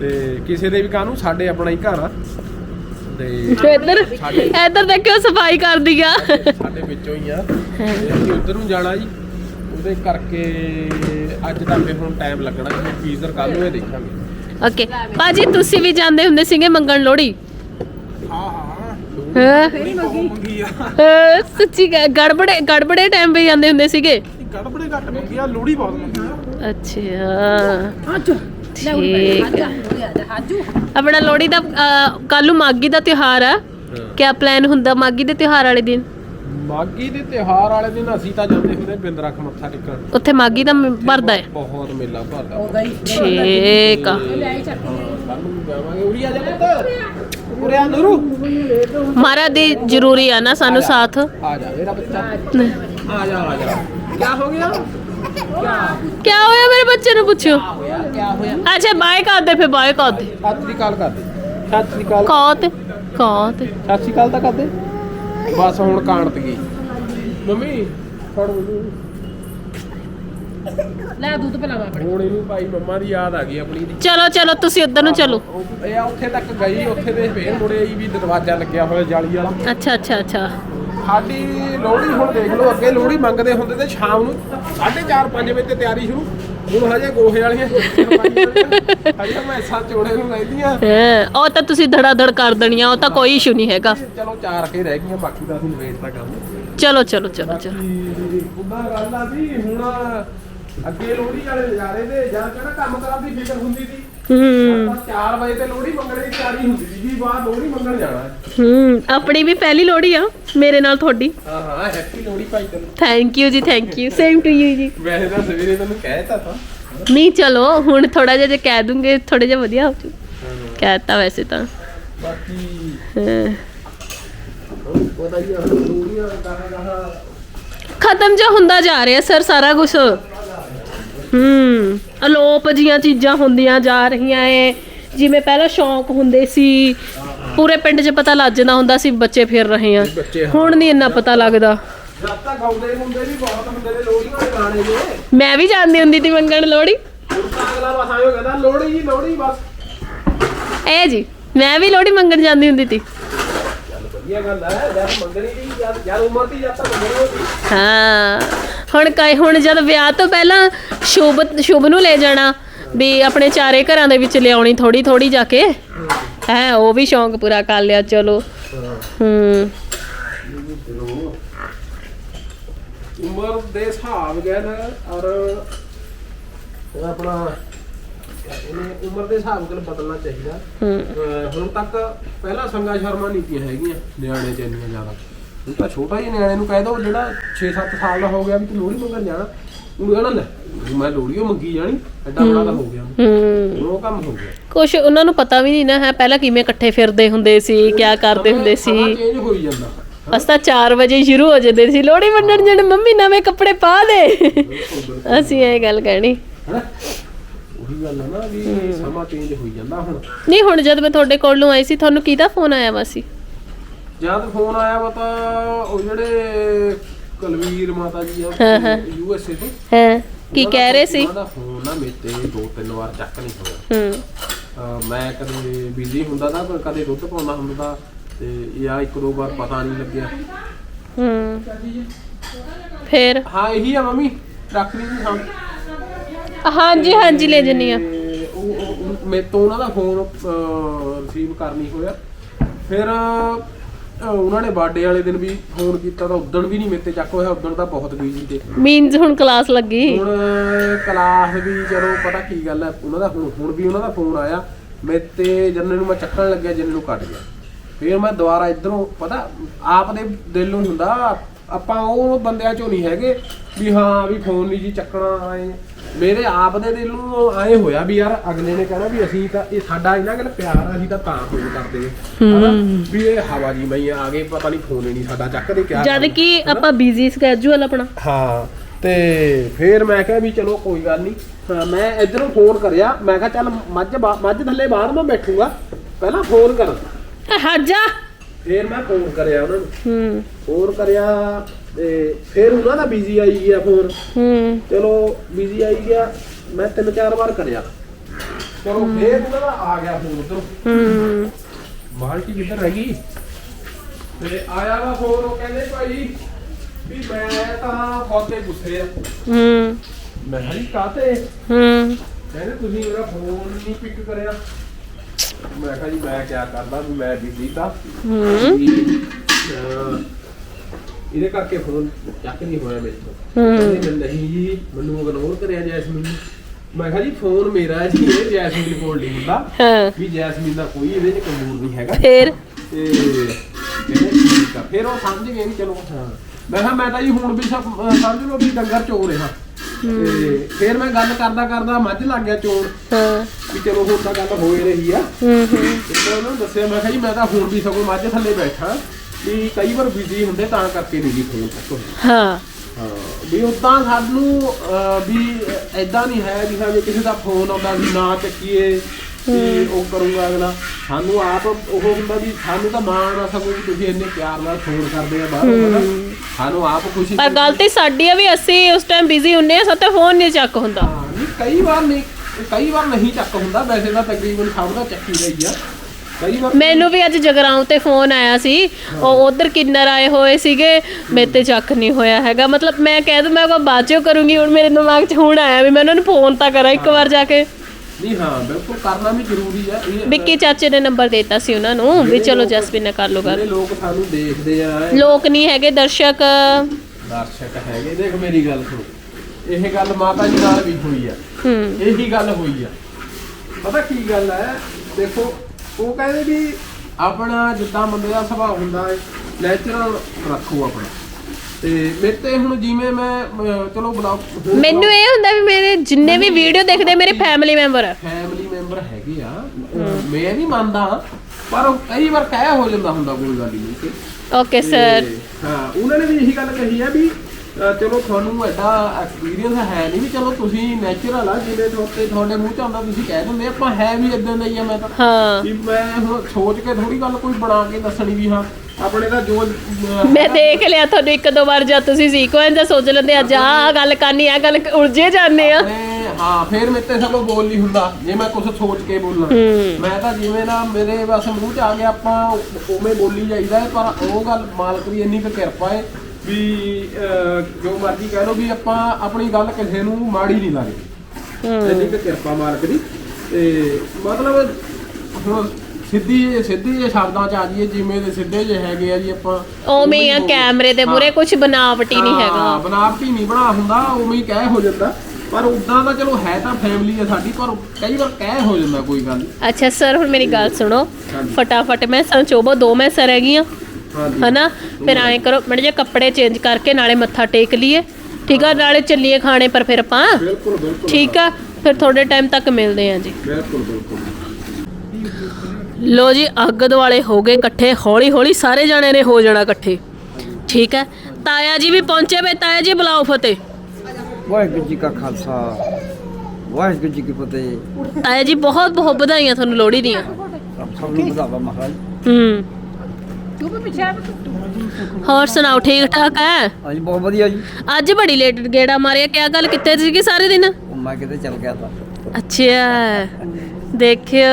ਤੇ ਕਿਸੇ ਦੇ ਵੀ ਕਾਹਨੂੰ ਸਾਡੇ ਆਪਣਾ ਹੀ ਘਰ ਆ। ਤੇ
ਇੱਧਰ ਇੱਧਰ ਦੇਖਿਓ ਸਫ਼ਾਈ ਕਰਦੀ ਆ।
ਸਾਡੇ ਵਿੱਚੋਂ ਹੀ ਆ। ਤੇ ਅਸੀਂ ਉਧਰ ਨੂੰ ਜਾਣਾ ਜੀ। ਉਹਦੇ ਕਰਕੇ ਅੱਜ ਤਾਂ ਫੇ ਹੁਣ ਟਾਈਮ ਲੱਗਣਾ ਜੀ ਫੀਜ਼ਰ ਕੱਲ ਨੂੰ ਇਹ ਦੇਖਾਂਗੇ।
ਓਕੇ ਬਾਜੀ ਤੁਸੀਂ ਵੀ ਜਾਂਦੇ ਹੁੰਦੇ ਸੀਗੇ ਮੰਗਣ ਲੋੜੀ
ਹਾਂ ਹਾਂ।
ਹਾਂ?
ਮੰਗੀ ਆ।
ਹਾਂ, ਸੱਚੀ ਗ- ਗੜਬੜੇ ਗੜਬੜੇ ਟਾਈਮ ਵੀ ਜਾਂਦੇ ਹੁੰਦੇ ਸੀਗੇ?
ਗੜਬੜੇ ਘੱਟ ਮੰਗੀ ਆ ਲੋੜੀ ਬਹੁਤ ਮੰਗੀ ਆ।
ਅੱਛਾ। ਠੀਕ ਹੈ। ਆਪਣਾ ਲੋੜੀ ਦਾ ਕੱਲ ਨੂੰ ਮਾਗੀ ਦਾ ਤਿਉਹਾਰ ਆ। ਕਿਆ ਪਲਾਨ ਹੁੰਦਾ ਮਾਗੀ ਦੇ ਤਿਉਹਾਰ ਵਾਲੇ ਦਿਨ?
ਮਾਗੀ ਦੇ ਤਿਉਹਾਰ ਵਾਲੇ ਦਿਨ ਅਸੀਂ ਤਾਂ ਜਾਂਦੇ ਹੁੰਦੇ ਬਿੰਦਰਖ ਮੱਥਾ ਟੇਕਣ।
ਉੱਥੇ ਮਾਗੀ ਦਾ ਮ- ਭਰਦਾ ਹੈ?
ਬਹੁਤ ਮੇਲਾ ਭਰਦਾ।
ਉਹਦਾ ਹੀ
ਠੀਕ ਆ।
ਕੱਲ ਨੂੰ ਜਾਵਾਂਗੇ। ਉਰੀ ਆ ਜਾ ਪੁੱਤ। ਉਰੇ ਆ ਨੂਰੂ
ਮਹਾਰਾਜ ਦੀ ਜ਼ਰੂਰੀ ਆ ਨਾ ਸਾਨੂੰ ਸਾਥ।
ਆ ਜਾ ਮੇਰਾ ਬੱਚਾ। ਆ ਜਾ ਆ ਜਾ। ਕੀ ਹੋ ਗਿਆ?
ਕਿਆ ਹੋਇਆ ਮੇਰੇ ਬੱਚੇ ਨੂੰ ਪੁੱਛਿਓ?
ਹੋਇਆ ਕੀ ਹੋਇਆ?
ਅੱਛਾ ਬਾਏ ਕਰਦੇ ਫਿਰ ਬਾਏ ਕਰਦੇ
ਸਤਿ ਸ੍ਰੀ ਅਕਾਲ ਕਰਦੇ ਸਤਿ ਸ੍ਰੀ ਅਕਾਲ।
ਕੌ ਤੇ ਕੌ ਤੇ
ਸਤਿ ਸ਼੍ਰੀ ਅਕਾਲ ਤਾਂ ਕਰਦੇ ਬਸ ਹੁਣ ਕਾਂਟ ਗਈ। ਮੰਮੀ ਫੜ। ਮੈਨੂੰ
ਲੈ ਦੁੱਧ ਪਿਲਾਵਾ ਆਪਣੇ।
ਹੁਣ ਇਹਨੂੰ ਭਾਈ ਮੰਮਾ ਦੀ ਯਾਦ ਆ ਗਈ ਆਪਣੀ ਦੀ।
ਚਲੋ ਚਲੋ ਤੁਸੀਂ ਉੱਧਰ ਨੂੰ ਚਲੋ।
ਉਹ ਇਹ ਆ ਉੱਥੇ ਤੱਕ ਗਈ ਉੱਥੇ ਦੇ ਫੇਰ ਮੁੜੇ ਆਈ ਵੀ ਦਰਵਾਜ਼ਾ ਲੱਗਿਆ ਹੋਇਆ ਜਾਲੀ ਵਾਲਾ।
ਅੱਛਾ ਅੱਛਾ ਅੱਛਾ।
ਸਾਡੀ ਲੋਹੜੀ ਹੁਣ ਦੇਖ ਲਓ ਅੱਗੇ ਲੋਹੜੀ ਮੰਗਦੇ ਹੁੰਦੇ ਤੇ ਸ਼ਾਮ ਨੂੰ 4:30 5 ਵਜੇ ਤੇ ਤਿਆਰੀ ਸ਼ੁਰੂ। ਹੁਣ ਹਜੇ ਗੋਹੇ ਵਾਲੀਆਂ ਹਜੇ ਮੈਸਾਂ ਚੋੜੇ ਨੂੰ ਰਹਿੰਦੀਆਂ
ਹਾਂ ਉਹ ਤਾਂ ਤੁਸੀਂ ਧੜਾ ਧੜ ਕਰ ਦੇਣੀਆਂ ਉਹ ਤਾਂ ਕੋਈ ਇਸ਼ੂ ਨਹੀਂ ਹੈਗਾ।
ਚਲੋ ਚਾਰ ਕੇ ਰਹਿ ਗਈਆਂ ਬਾਕੀ ਦਾ ਅਸੀਂ ਵੇਟ ਤਾਂ ਕੰਮ
ਚਲੋ ਚਲੋ ਚਲੋ ਚਲੋ।
ਉਹਦਾ ਗੱਲ ਆ ਵੀ ਹੁਣ ਅੱਗੇ ਲੋਹੜੀ ਵਾਲੇ ਨਜ਼ਾਰੇ ਦੇ ਜਾਂ ਕਿਹੜਾ ਕੰਮ ਕਰਾਂ ਦੀ ਫਿਕਰ ਹੁੰਦੀ ਸੀ?
ਹੂੰ।
ਆਪਾਂ 4 ਵਜੇ ਤੇ ਲੋਹੜੀ ਮੰਗਣ ਦੀ ਤਿਆਰੀ ਹੁੰਦੀ ਸੀ ਵੀ ਬਾਹਰ ਲੋਹੜੀ ਮੰਗਣ ਜਾਣਾ ਹੈ।
ਹੂੰ ਆਪਣੀ ਵੀ ਪਹਿਲੀ ਲੋੜੀ ਆ ਮੇਰੇ ਨਾਲ ਤੁਹਾਡੀ।
ਹਾਂ ਹਾਂ ਹੈਪੀ ਲੋਹੜੀ ਭਾਈ ਤੈਨੂੰ।
ਥੈਂਕ ਯੂ ਜੀ thank you same to you ਜੀ।
ਵੈਸੇ ਤਾਂ ਸਵੇਰੇ ਤੈਨੂੰ ਕਹਿਤਾ ਤਾਂ।
ਨਹੀਂ ਚਲੋ ਹੁਣ ਥੋੜਾ ਜਿਹਾ ਜੇ ਕਹਿ ਦੂੰਗੇ ਥੋੜਾ ਜਿਹਾ ਵਧੀਆ ਹੋ ਜੂ। ਕਹਿਤਾ ਵੈਸੇ ਤਾਂ।
ਬਾਕੀ
ਹਾਂ।
ਪਤਾ ਹੀ ਆ ਹੁਣ ਲੋਹੜੀਆਂ ਗਾਹਾਂ ਗਾਹਾਂ
ਖਤਮ ਜਿਹਾ ਹੁੰਦਾ ਜਾ ਰਿਹਾ ਸਰ ਸਾਰਾ ਕੁਝ ਹੂੰ। ਅਲੋਪ ਜੀਆਂ ਚੀਜ਼ਾਂ ਹੁੰਦੀਆਂ ਜਾ ਰਹੀਆਂ ਏ ਜਿਵੇਂ ਪਹਿਲਾਂ ਸ਼ੌਂਕ ਹੁੰਦੇ ਸੀ ਪੂਰੇ ਪਿੰਡ 'ਚ ਪਤਾ ਲੱਗ ਜਾਂਦਾ ਹੁੰਦਾ ਸੀ ਬੱਚੇ ਫਿਰ ਰਹੇ ਆ।
ਬੱਚੇ ਹਾਂ।
ਹੁਣ ਨਹੀਂ ਇੰਨਾ ਪਤਾ ਲੱਗਦਾ।
ਜਦ ਤੱਕ ਗਾਉਂਦੇ ਹੁੰਦੇ ਵੀ ਬਹੁਤ ਹੁੰਦੇ ਨੇ ਲੋਹੜੀਆਂ ਦੇ ਗਾਣੇ ਜੇ।
ਮੈਂ ਵੀ ਜਾਂਦੀ ਹੁੰਦੀ ਸੀ ਮੰਗਣ ਲੋੜੀ
ਹੁਣ ਤਾਂ ਅਗਲਾ ਬਸ ਆਇਓ ਕਹਿੰਦਾ ਲੋਹੜੀ ਜੀ ਲੋਹੜੀ ਬਸ।
ਇਹ ਜੀ ਮੈਂ ਵੀ ਲੋੜੀ ਮੰਗਣ ਜਾਂਦੀ ਹੁੰਦੀ ਸੀ।
ਵਧੀਆ ਗੱਲ ਹੈ ਜਦ ਮੰਗਣੀ ਦੀ ਜਦ ਜਦ ਉਮਰ ਦੀ ਜਦ ਤਾਂ ਮੰਗਣੀ ਹੋਦੀ
ਹਾਂ ਹੁਣ ਕਈ ਹੁਣ ਜਦ ਵਿਆਹ ਤੋਂ ਪਹਿਲਾਂ ਸ਼ੁਭ ਸ਼ੁਭ ਨੂੰ ਲੈ ਜਾਣਾ ਵੀ ਆਪਣੇ ਚਾਰੇ ਘਰਾਂ ਦੇ ਵਿੱਚ ਲਿਆਉਣੀ ਥੋੜੀ ਥੋੜੀ ਜਾ ਕੇ ਹੈ ਉਹ ਵੀ ਸ਼ੌਂਕ ਪੂਰਾ ਕਰ ਲਿਆ ਚਲੋ। ਹੂੰ।
ਉਮਰ ਦੇ ਹਿਸਾਬ ਗੈਨ ਔਰ ਆਪਣਾ ਇਹਨੇ ਉਮਰ ਦੇ ਹਿਸਾਬ ਨਾਲ ਬਦਲਣਾ ਚਾਹੀਦਾ।
ਹੂੰ।
ਅਹ ਹੁਣ ਤੱਕ ਪਹਿਲਾਂ ਸੰਗਾ ਸ਼ਰਮਾ ਨੀਤੀਆਂ ਹੈਗੀਆਂ ਨਿਆਣੇ ਚ ਇੰਨੀਆਂ ਜ਼ਿਆਦਾ। ਹੁਣ ਤਾਂ ਛੋਟਾ ਜਿਹੇ ਨਿਆਣੇ ਨੂੰ ਕਹਿ ਦੋ ਜਿਹੜਾ 6-7 ਸਾਲ ਦਾ ਹੋ ਗਿਆ ਵੀ ਤੂੰ ਲੋਹੜੀ ਮੰਗਣ ਜਾਣਾ ਉਹਨੂੰ ਕਹਿਣਾ ਲੈ ਮੈਂ ਲੋਹੜੀਓ ਮੰਗੀ ਜਾਣੀ ਐਡਾ ਬੜਾ ਤਾਂ ਹੋ ਗਿਆ
ਹੂੰ।
ਹੁਣ ਉਹ ਕੰਮ ਹੋ ਗਿਆ।
ਕੁਛ ਉਹਨਾਂ ਨੂੰ ਪਤਾ ਵੀ ਨਹੀਂ ਨਾ ਹੈ ਪਹਿਲਾਂ ਕਿਵੇਂ ਇਕੱਠੇ ਫਿਰਦੇ ਹੁੰਦੇ ਸੀ ਕਿਆ ਕਰਦੇ ਹੁੰਦੇ ਸੀ।
ਚੇਂਜ ਹੋਈ ਜਾਂਦਾ।
ਅਸੀਂ ਤਾਂ 4 ਵਜੇ ਸ਼ੁਰੂ ਹੋ ਜਾਂਦੇ ਸੀ ਲੋਹੜੀ ਵੰਡਣ ਜਿਹੜੇ ਮੰਮੀ ਨਵੇਂ ਕੱਪੜੇ ਪਾ ਦੇ। ਅਸੀਂ ਇਹ ਗੱਲ ਕਹਿਣੀ।
ਹੈਨਾ? ਉਹੀ ਗੱਲ ਹੈ ਨਾ ਵੀ ਸਮਾਂ ਚੇਂਜ ਹੋਈ ਜਾਂਦਾ ਹੁਣ।
ਨਹੀਂ ਹੁਣ ਜਦ ਮੈਂ ਤੁਹਾਡੇ ਕੋਲ ਨੂੰ ਆਈ ਸੀ ਤੁਹਾਨੂੰ ਕਿਹਦਾ ਫੋਨ ਆਇਆ ਵਾ ਸੀ?
ਜਦ ਫੋਨ ਆਇਆ ਵਾ ਤਾਂ ਉਹ ਜਿਹੜੇ ਕੁਲਵੀਰ ਮਾਤਾ ਜੀ ਆ
ਹਾਂ, ਹਾਂ।
ਯੂ ਐਸ ਏ ਤੋਂ।
ਹੈ ਕੀ ਕਹਿ ਰਹੇ ਸੀ?
ਉਹਨਾਂ ਦਾ ਫੋਨ ਨਾ ਮੇਤੇ ਦੋ ਤਿੰਨ ਵਾਰ ਚੱਕ ਨਹੀਂ ਹੋਇਆ।
ਹੂੰ।
ਅਹ ਮੈਂ ਕਦੇ ਬਿਜ਼ੀ ਹੁੰਦਾ ਤਾਂ ਪਰ ਕਦੇ ਦੁੱਧ ਪਾਉਂਦਾ ਹੁੰਦਾ ਤਾਂ ਜਾਂ ਇੱਕ ਦੋ ਵਾਰ ਪਤਾ ਨਹੀਂ ਲੱਗਿਆ।
ਹੂੰ। ਫਿਰ?
ਹਾਂ ਇਹੀ ਆ ਮੰਮੀ ਰੱਖ ਲਈ ਹਾਂ
ਹਾਂਜੀ ਹਾਂਜੀ ਲੈ ਜੰਨੀ ਆ
ਤੇ ਉਹ ਉਹ- ਉਹ- ਮੇਰੇ ਤੋਂ ਉਹਨਾਂ ਦਾ ਫੋਨ ਰਿਸੀਵ ਕਰ ਨਹੀਂ ਹੋਇਆ। ਫਿਰ ਅਹ, ਉਹਨਾਂ ਨੇ ਬਰਥਡੇ ਵਾਲੇ ਦਿਨ ਵੀ ਫੋਨ ਕੀਤਾ ਤਾਂ ਉਦੋਂ ਵੀ ਨਹੀਂ ਮੇਰੇ ਤੇ ਚੱਕ ਹੋਇਆ ਉਦੋਂ ਤਾਂ ਬਹੁਤ ਬਿਜ਼ੀ ਤੇ
ਮੀਨਸ ਹੁਣ ਕਲਾਸ ਲੱਗੀ।
ਹੁਣ ਕਲਾਸ ਵੀ ਚਲੋ ਪਤਾ ਕੀ ਗੱਲ ਹੈ ਉਹਨਾਂ ਦਾ ਹੁਣ ਹੁਣ ਵੀ ਉਹਨਾਂ ਦਾ ਫੋਨ ਆਇਆ। ਮੇਰੇ ਤੇ ਜੰਨੇ ਨੂੰ ਮੈਂ ਚੱਕਣ ਲੱਗਿਆ ਜੰਨੇ ਨੂੰ ਕੱਟ ਗਿਆ ਫਿਰ ਮੈਂ ਦੁਬਾਰਾ ਇਧਰੋਂ ਪਤਾ ਆਪ ਦੇ ਦਿਲ ਨੂੰ ਹੁੰਦਾ ਆਪਾਂ ਉਹ ਬੰਦਿਆਂ ਚੋਂ ਨਹੀਂ ਹੈਗੇ ਵੀ ਹਾਂ ਵੀ ਫੋਨ ਨਹੀਂ ਜੀ ਚੱਕਣਾ ਆਏ। ਮੇਰੇ ਆਪ ਦੇ ਦਿਲ ਨੂੰ ਆਏ ਹੋਇਆ ਵੀ ਯਾਰ ਅਗਲੇ ਨੇ ਕਹਿਣਾ ਵੀ ਅਸੀਂ ਤਾਂ ਇਹ ਸਾਡਾ ਇਹਨਾਂ ਨਾਲ ਪਿਆਰ ਆ ਅਸੀਂ ਤਾਂ ਤਾਂ ਫੋਨ ਕਰਦੇ ਹਾਂ। ਵੀ ਇਹ ਹਵਾ ਜੀ ਮੈਂ ਆ ਗਏ ਪਤਾ ਨਹੀਂ ਫੋਨ ਹੀ ਨਹੀਂ ਸਾਡਾ ਚੱਕਦੇ ਕਿਆ
ਜਦ। ਕਿ ਆਪਾਂ ਬਿਜ਼ੀ ਸਕੇਜੂਲ ਆਪਣਾ।
ਹਾਂ ਤੇ ਫੇਰ ਮੈਂ ਕਿਹਾ ਵੀ ਚਲੋ ਕੋਈ ਗੱਲ ਨਹੀਂ। ਹਾਂ, ਮੈਂ ਇਧਰੋਂ ਫੋਨ ਕਰਿਆ ਮੈਂ ਕਿਹਾ ਚੱਲ ਮੱਝ ਬਾ- ਮੱਝ ਥੱਲੇ ਬਾਹਰ ਮੈਂ ਬੈਠੂਗਾ। ਪਹਿਲਾਂ ਫੋਨ ਕਰ।
ਹਟ ਜਾ।
ਫੇਰ ਮੈਂ ਫੋਨ ਕਰਿਆ ਉਹਨਾਂ ਨੂੰ।
ਹੂੰ।
ਫੋਨ ਕਰਿਆ ਤੇ ਫੇਰ ਉਹਨਾਂ ਦਾ ਬਿਜ਼ੀ ਆਈ ਗਿਆ ਫੋਨ
ਹੂੰ।
ਚਲੋ ਬਿਜ਼ੀ ਆਈ ਗਿਆ ਮੈਂ ਤਿੰਨ ਚਾਰ ਵਾਰ ਕਰਿਆ। ਚਲੋ ਫੇਰ ਉਹਨਾਂ ਦਾ ਆ ਗਿਆ ਫੋਨ ਉਧਰੋਂ।
ਹੂੰ।
ਮਾਲਟੀ ਕਿੱਧਰ ਰਹਿ ਗਈ? ਤੇ ਆਇਆ ਵਾ ਫੋਨ ਉਹ ਕਹਿੰਦੇ ਭਾਈ ਵੀ ਮੈਂ ਤਾਂ ਬਹੁਤੇ ਗੁੱਸੇ ਆ।
ਹੂੰ।
ਮੈਂ ਕਿਹਾ ਜੀ ਕਾਤੇ
ਹੂੰ।
ਕਹਿੰਦੇ ਤੁਸੀਂ ਮੇਰਾ ਫੋਨ ਨਹੀਂ ਪਿਕ ਕਰਿਆ। ਮੈਂ ਕਿਹਾ ਜੀ ਮੈਂ ਕਿਆ ਕਰਦਾ ਵੀ ਮੈਂ ਬਿਜ਼ੀ ਤਾਂ
ਹੂੰ।
ਵੀ, ਅਹ, ਇਹਦੇ ਕਰਕੇ ਫੋਨ ਚੱਕ ਨਹੀਂ ਹੋਇਆ ਮੇਰੇ ਤੋਂ।
ਹੂੰ।
ਕਹਿੰਦੇ ਮੈਂ ਨਹੀਂ ਜੀ ਮੈਨੂੰ ਇਗਨੋਰ ਕਰਿਆ ਜੈਸਮੀਨ ਨੇ। ਮੈਂ ਕਿਹਾ ਜੀ ਫੋਨ ਮੇਰਾ ਹੈ ਜੀ ਇਹ ਜੈਸਮੀਨ ਕੋਲ ਨਹੀਂ ਹੁੰਦਾ
ਹਾਂ।
ਵੀ ਜੈਸਮੀਨ ਦਾ ਕੋਈ ਇਹਦੇ ਚ ਕਮੂਰ ਨਹੀਂ ਹੈਗਾ।
ਫਿਰ?
ਤੇ ਕਹਿੰਦੇ ਠੀਕ ਆ। ਫਿਰ ਉਹ ਸਮਝ ਗਏ ਵੀ ਚਲੋ ਹਾਂ। ਮੈਂ ਕਿਹਾ ਮੈਂ ਤਾਂ ਜੀ ਹੁਣ ਵੀ ਸਭ ਅਹ ਸਮਝ ਲਓ ਵੀ ਡੰਗਰ ਚੋ ਰਿਹਾ ਤੇ ਫਿਰ ਮੈਂ ਗੱਲ ਕਰਦਾ ਕਰਦਾ ਮੱਝ ਲੱਗ ਗਿਆ ਚੋਣ
ਹਾਂ।
ਵੀ ਚਲੋ ਹੁਣ ਤਾਂ ਗੱਲ ਹੋ ਹੀ ਰਹੀ ਆ।
ਹੂੰ ਹੂੰ।
ਤੇ ਮੈਂ ਉਹਨਾਂ ਨੂੰ ਦੱਸਿਆ ਮੈਂ ਕਿਹਾ ਜੀ ਮੈਂ ਤਾਂ ਹੁਣ ਵੀ ਸਗੋਂ ਮੱਝ ਥੱਲੇ ਬੈਠਾ ਵੀ ਕਈ ਵਾਰ ਬਿਜ਼ੀ ਹੁੰਦੇ ਤਾਂ ਕਰਕੇ ਨਹੀਂ ਜੀ ਫੋਨ ਚੱਕੋ
ਹਾਂ।
ਹਾਂ ਵੀ ਉਦਾਂ ਸਾਨੂੰ ਅਹ, ਵੀ ਐਦਾਂ ਨਹੀਂ ਹੈ ਵੀ ਜੇ ਕਿਸੇ ਦਾ ਫੋਨ ਆਉਂਦਾ ਵੀ ਨਾ ਚੱਕੀਏ। ਵੀ ਉਹ ਕਰੂਗਾ ਅਗਲਾ। ਸਾਨੂੰ ਆਪ ਉਹ ਹੁੰਦਾ ਵੀ ਸਾਨੂੰ ਤਾਂ ਮਾਣ ਆ ਸਗੋਂ ਵੀ ਤੁਸੀਂ ਇੰਨੇ ਪਿਆਰ ਨਾਲ ਫੋਨ ਕਰਦੇ ਆ ਬਾਹਰ ਹਨਾ। ਸਾਨੂੰ ਆਪ ਖੁਸ਼ੀ
ਪਰ ਗਲਤੀ ਸਾਡੀ ਆ ਵੀ ਅਸੀਂ ਉਸ ਟਾਈਮ ਬਿਜ਼ੀ ਹੁੰਨੇ ਆ ਸਾਤੇ ਫੋਨ ਨਹੀਂ ਚੱਕ ਹੁੰਦਾ।
ਹਾਂ, ਨਹੀਂ ਕਈ ਵਾਰ ਨਹੀਂ ਕਈ ਵਾਰ ਨਹੀਂ ਚੱਕ ਹੁੰਦਾ। ਵੈਸੇ ਤਾਂ ਤਕਰੀਬਨ ਸਭ ਦਾ ਚੱਕੀ ਰਹੀ ਆ। ਕਈ ਵਾਰ
ਮੈਨੂੰ ਵੀ ਅੱਜ ਜਗਰਾਉਂ ਤੇ ਫੋਨ ਆਇਆ ਸੀ। ਉਹ ਉਧਰ ਕਿੰਨਰ ਆਏ ਹੋਏ ਸੀਗੇ। ਮੇਰੇ ਤੇ ਚੱਕ ਨਹੀਂ ਹੋਇਆ ਹੈਗਾ। ਮਤਲਬ ਮੈਂ ਕਹਿ ਦੂੰ ਮੈਂ ਕੋ ਬਾਅਦ ਚੋਂ ਕਰੂੰਗੀ ਹੁਣ ਮੇਰੇ ਦਿਮਾਗ 'ਚ ਹੁਣ ਆਇਆ ਵੀ ਮੈਂ ਉਹਨਾਂ ਨੂੰ ਫੋਨ ਤਾਂ ਕਰਾਂ ਇੱਕ ਵਾਰ ਜਾ ਕੇ।
ਨਹੀਂ ਹਾਂ ਬਿਲਕੁਲ ਕਰਨਾ ਵੀ ਜ਼ਰੂਰੀ ਆ ਇਹ
ਵਿੱਕੀ ਚਾਚੇ ਨੇ ਨੰਬਰ ਦਿੱਤਾ ਸੀ ਉਹਨਾਂ ਨੂੰ ਵੀ ਚਲੋ ਜਸਪੀਨ ਨਾਲ ਕਰ ਲਓ ਗੱਲ।
ਲੋਕ ਸਾਨੂੰ ਦੇਖਦੇ ਆ
ਲੋਕ ਨਹੀਂ ਹੈਗੇ ਦਰਸ਼ਕ।
ਦਰਸ਼ਕ ਹੈਗੇ ਦੇਖ ਮੇਰੀ ਗੱਲ ਸੁਣ। ਇਹ ਗੱਲ ਮਾਤਾ ਜੀ ਨਾਲ ਵੀ ਹੋਈ ਆ।
ਹੂੰ।
ਇਹੀ ਗੱਲ ਹੋਈ ਆ। ਪਤਾ ਕੀ ਗੱਲ ਹੈ ਦੇਖੋ ਉਹ ਕਹਿੰਦੇ ਵੀ ਆਪਣਾ ਜਿੱਦਾਂ ਬੰਦੇ ਦਾ ਸੁਭਾਅ ਹੁੰਦਾ ਹੈ ਨੈਚੁਰਲ ਰੱਖੋ ਆਪਣਾ। ਤੇ ਮੇਰੇ ਤੇ ਹੁਣ ਜਿਵੇਂ ਮੈਂ ਅਹ, ਚਲੋ ਬਲੌਗ
ਮੈਨੂੰ ਇਹ ਹੁੰਦਾ ਵੀ ਮੇਰੇ ਜਿੰਨੇ ਵੀ ਵੀਡੀਓ ਦੇਖਦੇ ਮੇਰੇ ਫੈਮਿਲੀ ਮੈਂਬਰ ਆ
ਫੈਮਿਲੀ ਮੈਂਬਰ ਹੈਗੇ ਆ। ਅਹ, ਮੈਂ ਵੀ ਮੰਨਦਾ ਪਰ ਉਹ ਕਈ ਵਾਰ ਕਹਿ ਹੋ ਜਾਂਦਾ ਹੁੰਦਾ ਕੋਈ ਗੱਲ ਨਹੀਂ ਕਿ
ਓਕੇ ਸਰ
ਤੇ, ਹਾਂ ਉਹਨਾਂ ਨੇ ਵੀ ਇਹੀ ਗੱਲ ਕਹੀ ਆ ਵੀ ਅਹ, ਚਲੋ ਤੁਹਾਨੂੰ ਐਡਾ ਐਕਸਪੀਰੀਅੰਸ ਹੈ ਨਹੀਂ ਵੀ ਚਲੋ ਤੁਸੀਂ ਨੈਚੁਰਲ ਆ ਜਿਵੇਂ ਤੁਹਾਡੇ ਤੁਹਾਡੇ ਮੂੰਹ ਚ ਆਉਂਦਾ ਤੁਸੀਂ ਕਹਿ ਦਿੰਦੇ ਆਪਾਂ ਹੈ ਵੀ ਇਦਾਂ ਦਾ ਹੀ ਆ ਮੈਂ ਤਾਂ
ਹਾਂ।
ਵੀ ਮੈਂ ਹੁਣ ਸੋਚ ਕੇ ਥੋੜੀ ਗੱਲ ਕੋਈ ਬਣਾ ਕੇ ਦੱਸਣੀ ਵੀ ਹਾਂ। ਆਪਣੇ ਤਾਂ ਜੋ ਅਹ,
ਮੈਂ ਦੇਖ ਲਿਆ ਤੁਹਾਨੂੰ ਇੱਕ ਦੋ ਵਾਰ ਜਦ ਤੁਸੀਂ ਸੀਕੁਐਂਸ ਦਾ ਸੋਚ ਲੈਂਦੇ ਅੱਜ ਆਹ ਗੱਲ ਕਰਨੀ ਆ ਗੱਲ ਉਲਝੇ ਜਾਂਦੇ ਆ।
ਆਪਣੇ ਹਾਂ ਫੇਰ ਮੇਰੇ ਤੇ ਸਗੋਂ ਬੋਲ ਨਹੀਂ ਹੁੰਦਾ ਜੇ ਮੈਂ ਕੁਝ ਸੋਚ ਕੇ ਬੋਲਣਾ
ਹੂੰ।
ਮੈਂ ਤਾਂ ਜਿਵੇਂ ਨਾ ਮੇਰੇ ਬਸ ਮੂੰਹ ਚ ਆ ਗਿਆ ਆਪਾਂ ਉ- ਉਵੇਂ ਬੋਲੀ ਜਾਈਦਾ ਹੈ, ਪਰ ਉਹ ਗੱਲ ਮਾਲਕ ਦੀ ਇੰਨੀ ਕੁ ਕਿਰਪਾ ਹੈ ਵੀ ਅਹ, ਜੋ ਮਰਜ਼ੀ ਕਹਿ ਲਓ ਵੀ ਆਪਾਂ ਆਪਣੀ ਗੱਲ ਕਿਸੇ ਨੂੰ ਮਾੜੀ ਨਹੀਂ ਲੱਗਦੀ।
ਹੂੰ।
ਇੰਨੀ ਕੁ ਕਿਰਪਾ ਮਾਲਕ ਦੀ। ਤੇ ਮਤਲਬ ਹੁਣ ਸਿੱਧੀ ਸਿੱਧੀ ਜੇ ਸ਼ਬਦਾਂ ਚ ਆ ਜਾਈਏ ਜਿਵੇਂ ਦੇ ਸਿੱਧੇ ਜੇ ਹੈਗੇ ਆ ਜੀ ਆਪਾਂ।
ਉਵੇਂ ਹੀ ਆ ਕੈਮਰੇ ਦੇ ਮੂਰੇ ਕੁਝ ਬਨਾਵਟੀ ਨਹੀਂ
ਹਾਂ,
ਹੈਗਾ।
ਬਨਾਵਟੀ ਨਹੀਂ ਬਣਾ ਹੁੰਦਾ ਉਵੇਂ ਹੀ ਕਹਿ ਹੋ ਜਾਂਦਾ। ਪਰ ਉਦਾਂ ਤਾਂ ਚਲੋ ਹੈ ਤਾਂ ਫੈਮਿਲੀ ਹੈ ਸਾਡੀ ਪਰ ਕਈ ਵਾਰ ਕਹਿ ਹੋ ਜਾਂਦਾ ਕੋਈ ਗੱਲ
ਅੱਛਾ ਸਰ ਹੁਣ ਮੇਰੀ ਗੱਲ ਸੁਣੋ।
ਹਾਂਜੀ।
ਫਟਾਫਟ ਮੈਂ ਸੰਚੋਬੋ ਦੋ ਮੈਸਰ ਹੈਗੀਆਂ।
ਹਾਂਜੀ।
ਹਨਾ? ਫਿਰ ਐਂ ਕਰੋ ਮੜੇ ਜੇ ਕੱਪੜੇ ਚੇਂਜ ਕਰਕੇ ਨਾਲੇ ਮੱਥਾ ਟੇਕ ਲਈਏ। ਠੀਕ ਆ? ਨਾਲੇ ਚੱਲੀਏ ਖਾਣੇ ਪਰ ਫਿਰ ਆਪਾਂ
ਬਿਲਕੁਲ ਬਿਲਕੁਲ।
ਠੀਕ ਆ? ਫਿਰ ਥੋੜੇ ਟਾਈਮ ਤੱਕ ਮਿਲਦੇ ਆਂ ਜੀ।
ਬਿਲਕੁਲ ਬਿਲਕੁਲ।
ਲੋ ਜੀ ਅੱਗ ਦੁਆਲੇ ਹੋ ਗਏ ਇਕੱਠੇ ਹੌਲੀ ਹੌਲੀ ਸਾਰੇ ਜਾਣੇ ਨੇ ਹੋ ਜਾਣਾ ਇਕੱਠੇ। ਠੀਕ ਹੈ? ਤਾਇਆ ਜੀ ਵੀ ਪਹੁੰਚੇ ਵੇ ਤਾਇਆ ਜੀ ਬੁਲਾਓ ਫਤਿਹ।
ਵਾਹਿਗੁਰੂ ਜੀ ਕਾ ਖਾਲਸਾ ਵਾਹਿਗੁਰੂ ਜੀ ਕੀ ਫਤਿਹ।
ਤਾਇਆ ਜੀ ਬਹੁਤ ਬਹੁਤ ਵਧਾਈਆਂ ਤੁਹਾਨੂੰ ਲੋਹੜੀ ਦੀਆਂ।
ਆਪ ਸਭ ਨੂੰ ਵਧਾਵਾ ਮਹਾਰਾਜ।
ਹੂੰ।
ਤੂੰ ਵੀ ਪਿੱਛੇ ਆ
ਹੋਰ ਸੁਣਾਓ ਠੀਕ ਠਾਕ ਹੈ?
ਹਾਂਜੀ ਬਹੁਤ ਵਧੀਆ ਜੀ।
ਅੱਜ ਬੜੀ ਲੇਟ ਗੇੜਾ ਮਾਰਿਆ ਕਿਆ ਗੱਲ ਕਿੱਥੇ ਸੀਗੀ ਸਾਰੇ ਦਿਨ?
ਉਹ ਮੈਂ ਕਿਤੇ ਚੱਲ ਗਿਆ ਤਾਂ।
ਅੱਛਾ। ਦੇਖਿਓ।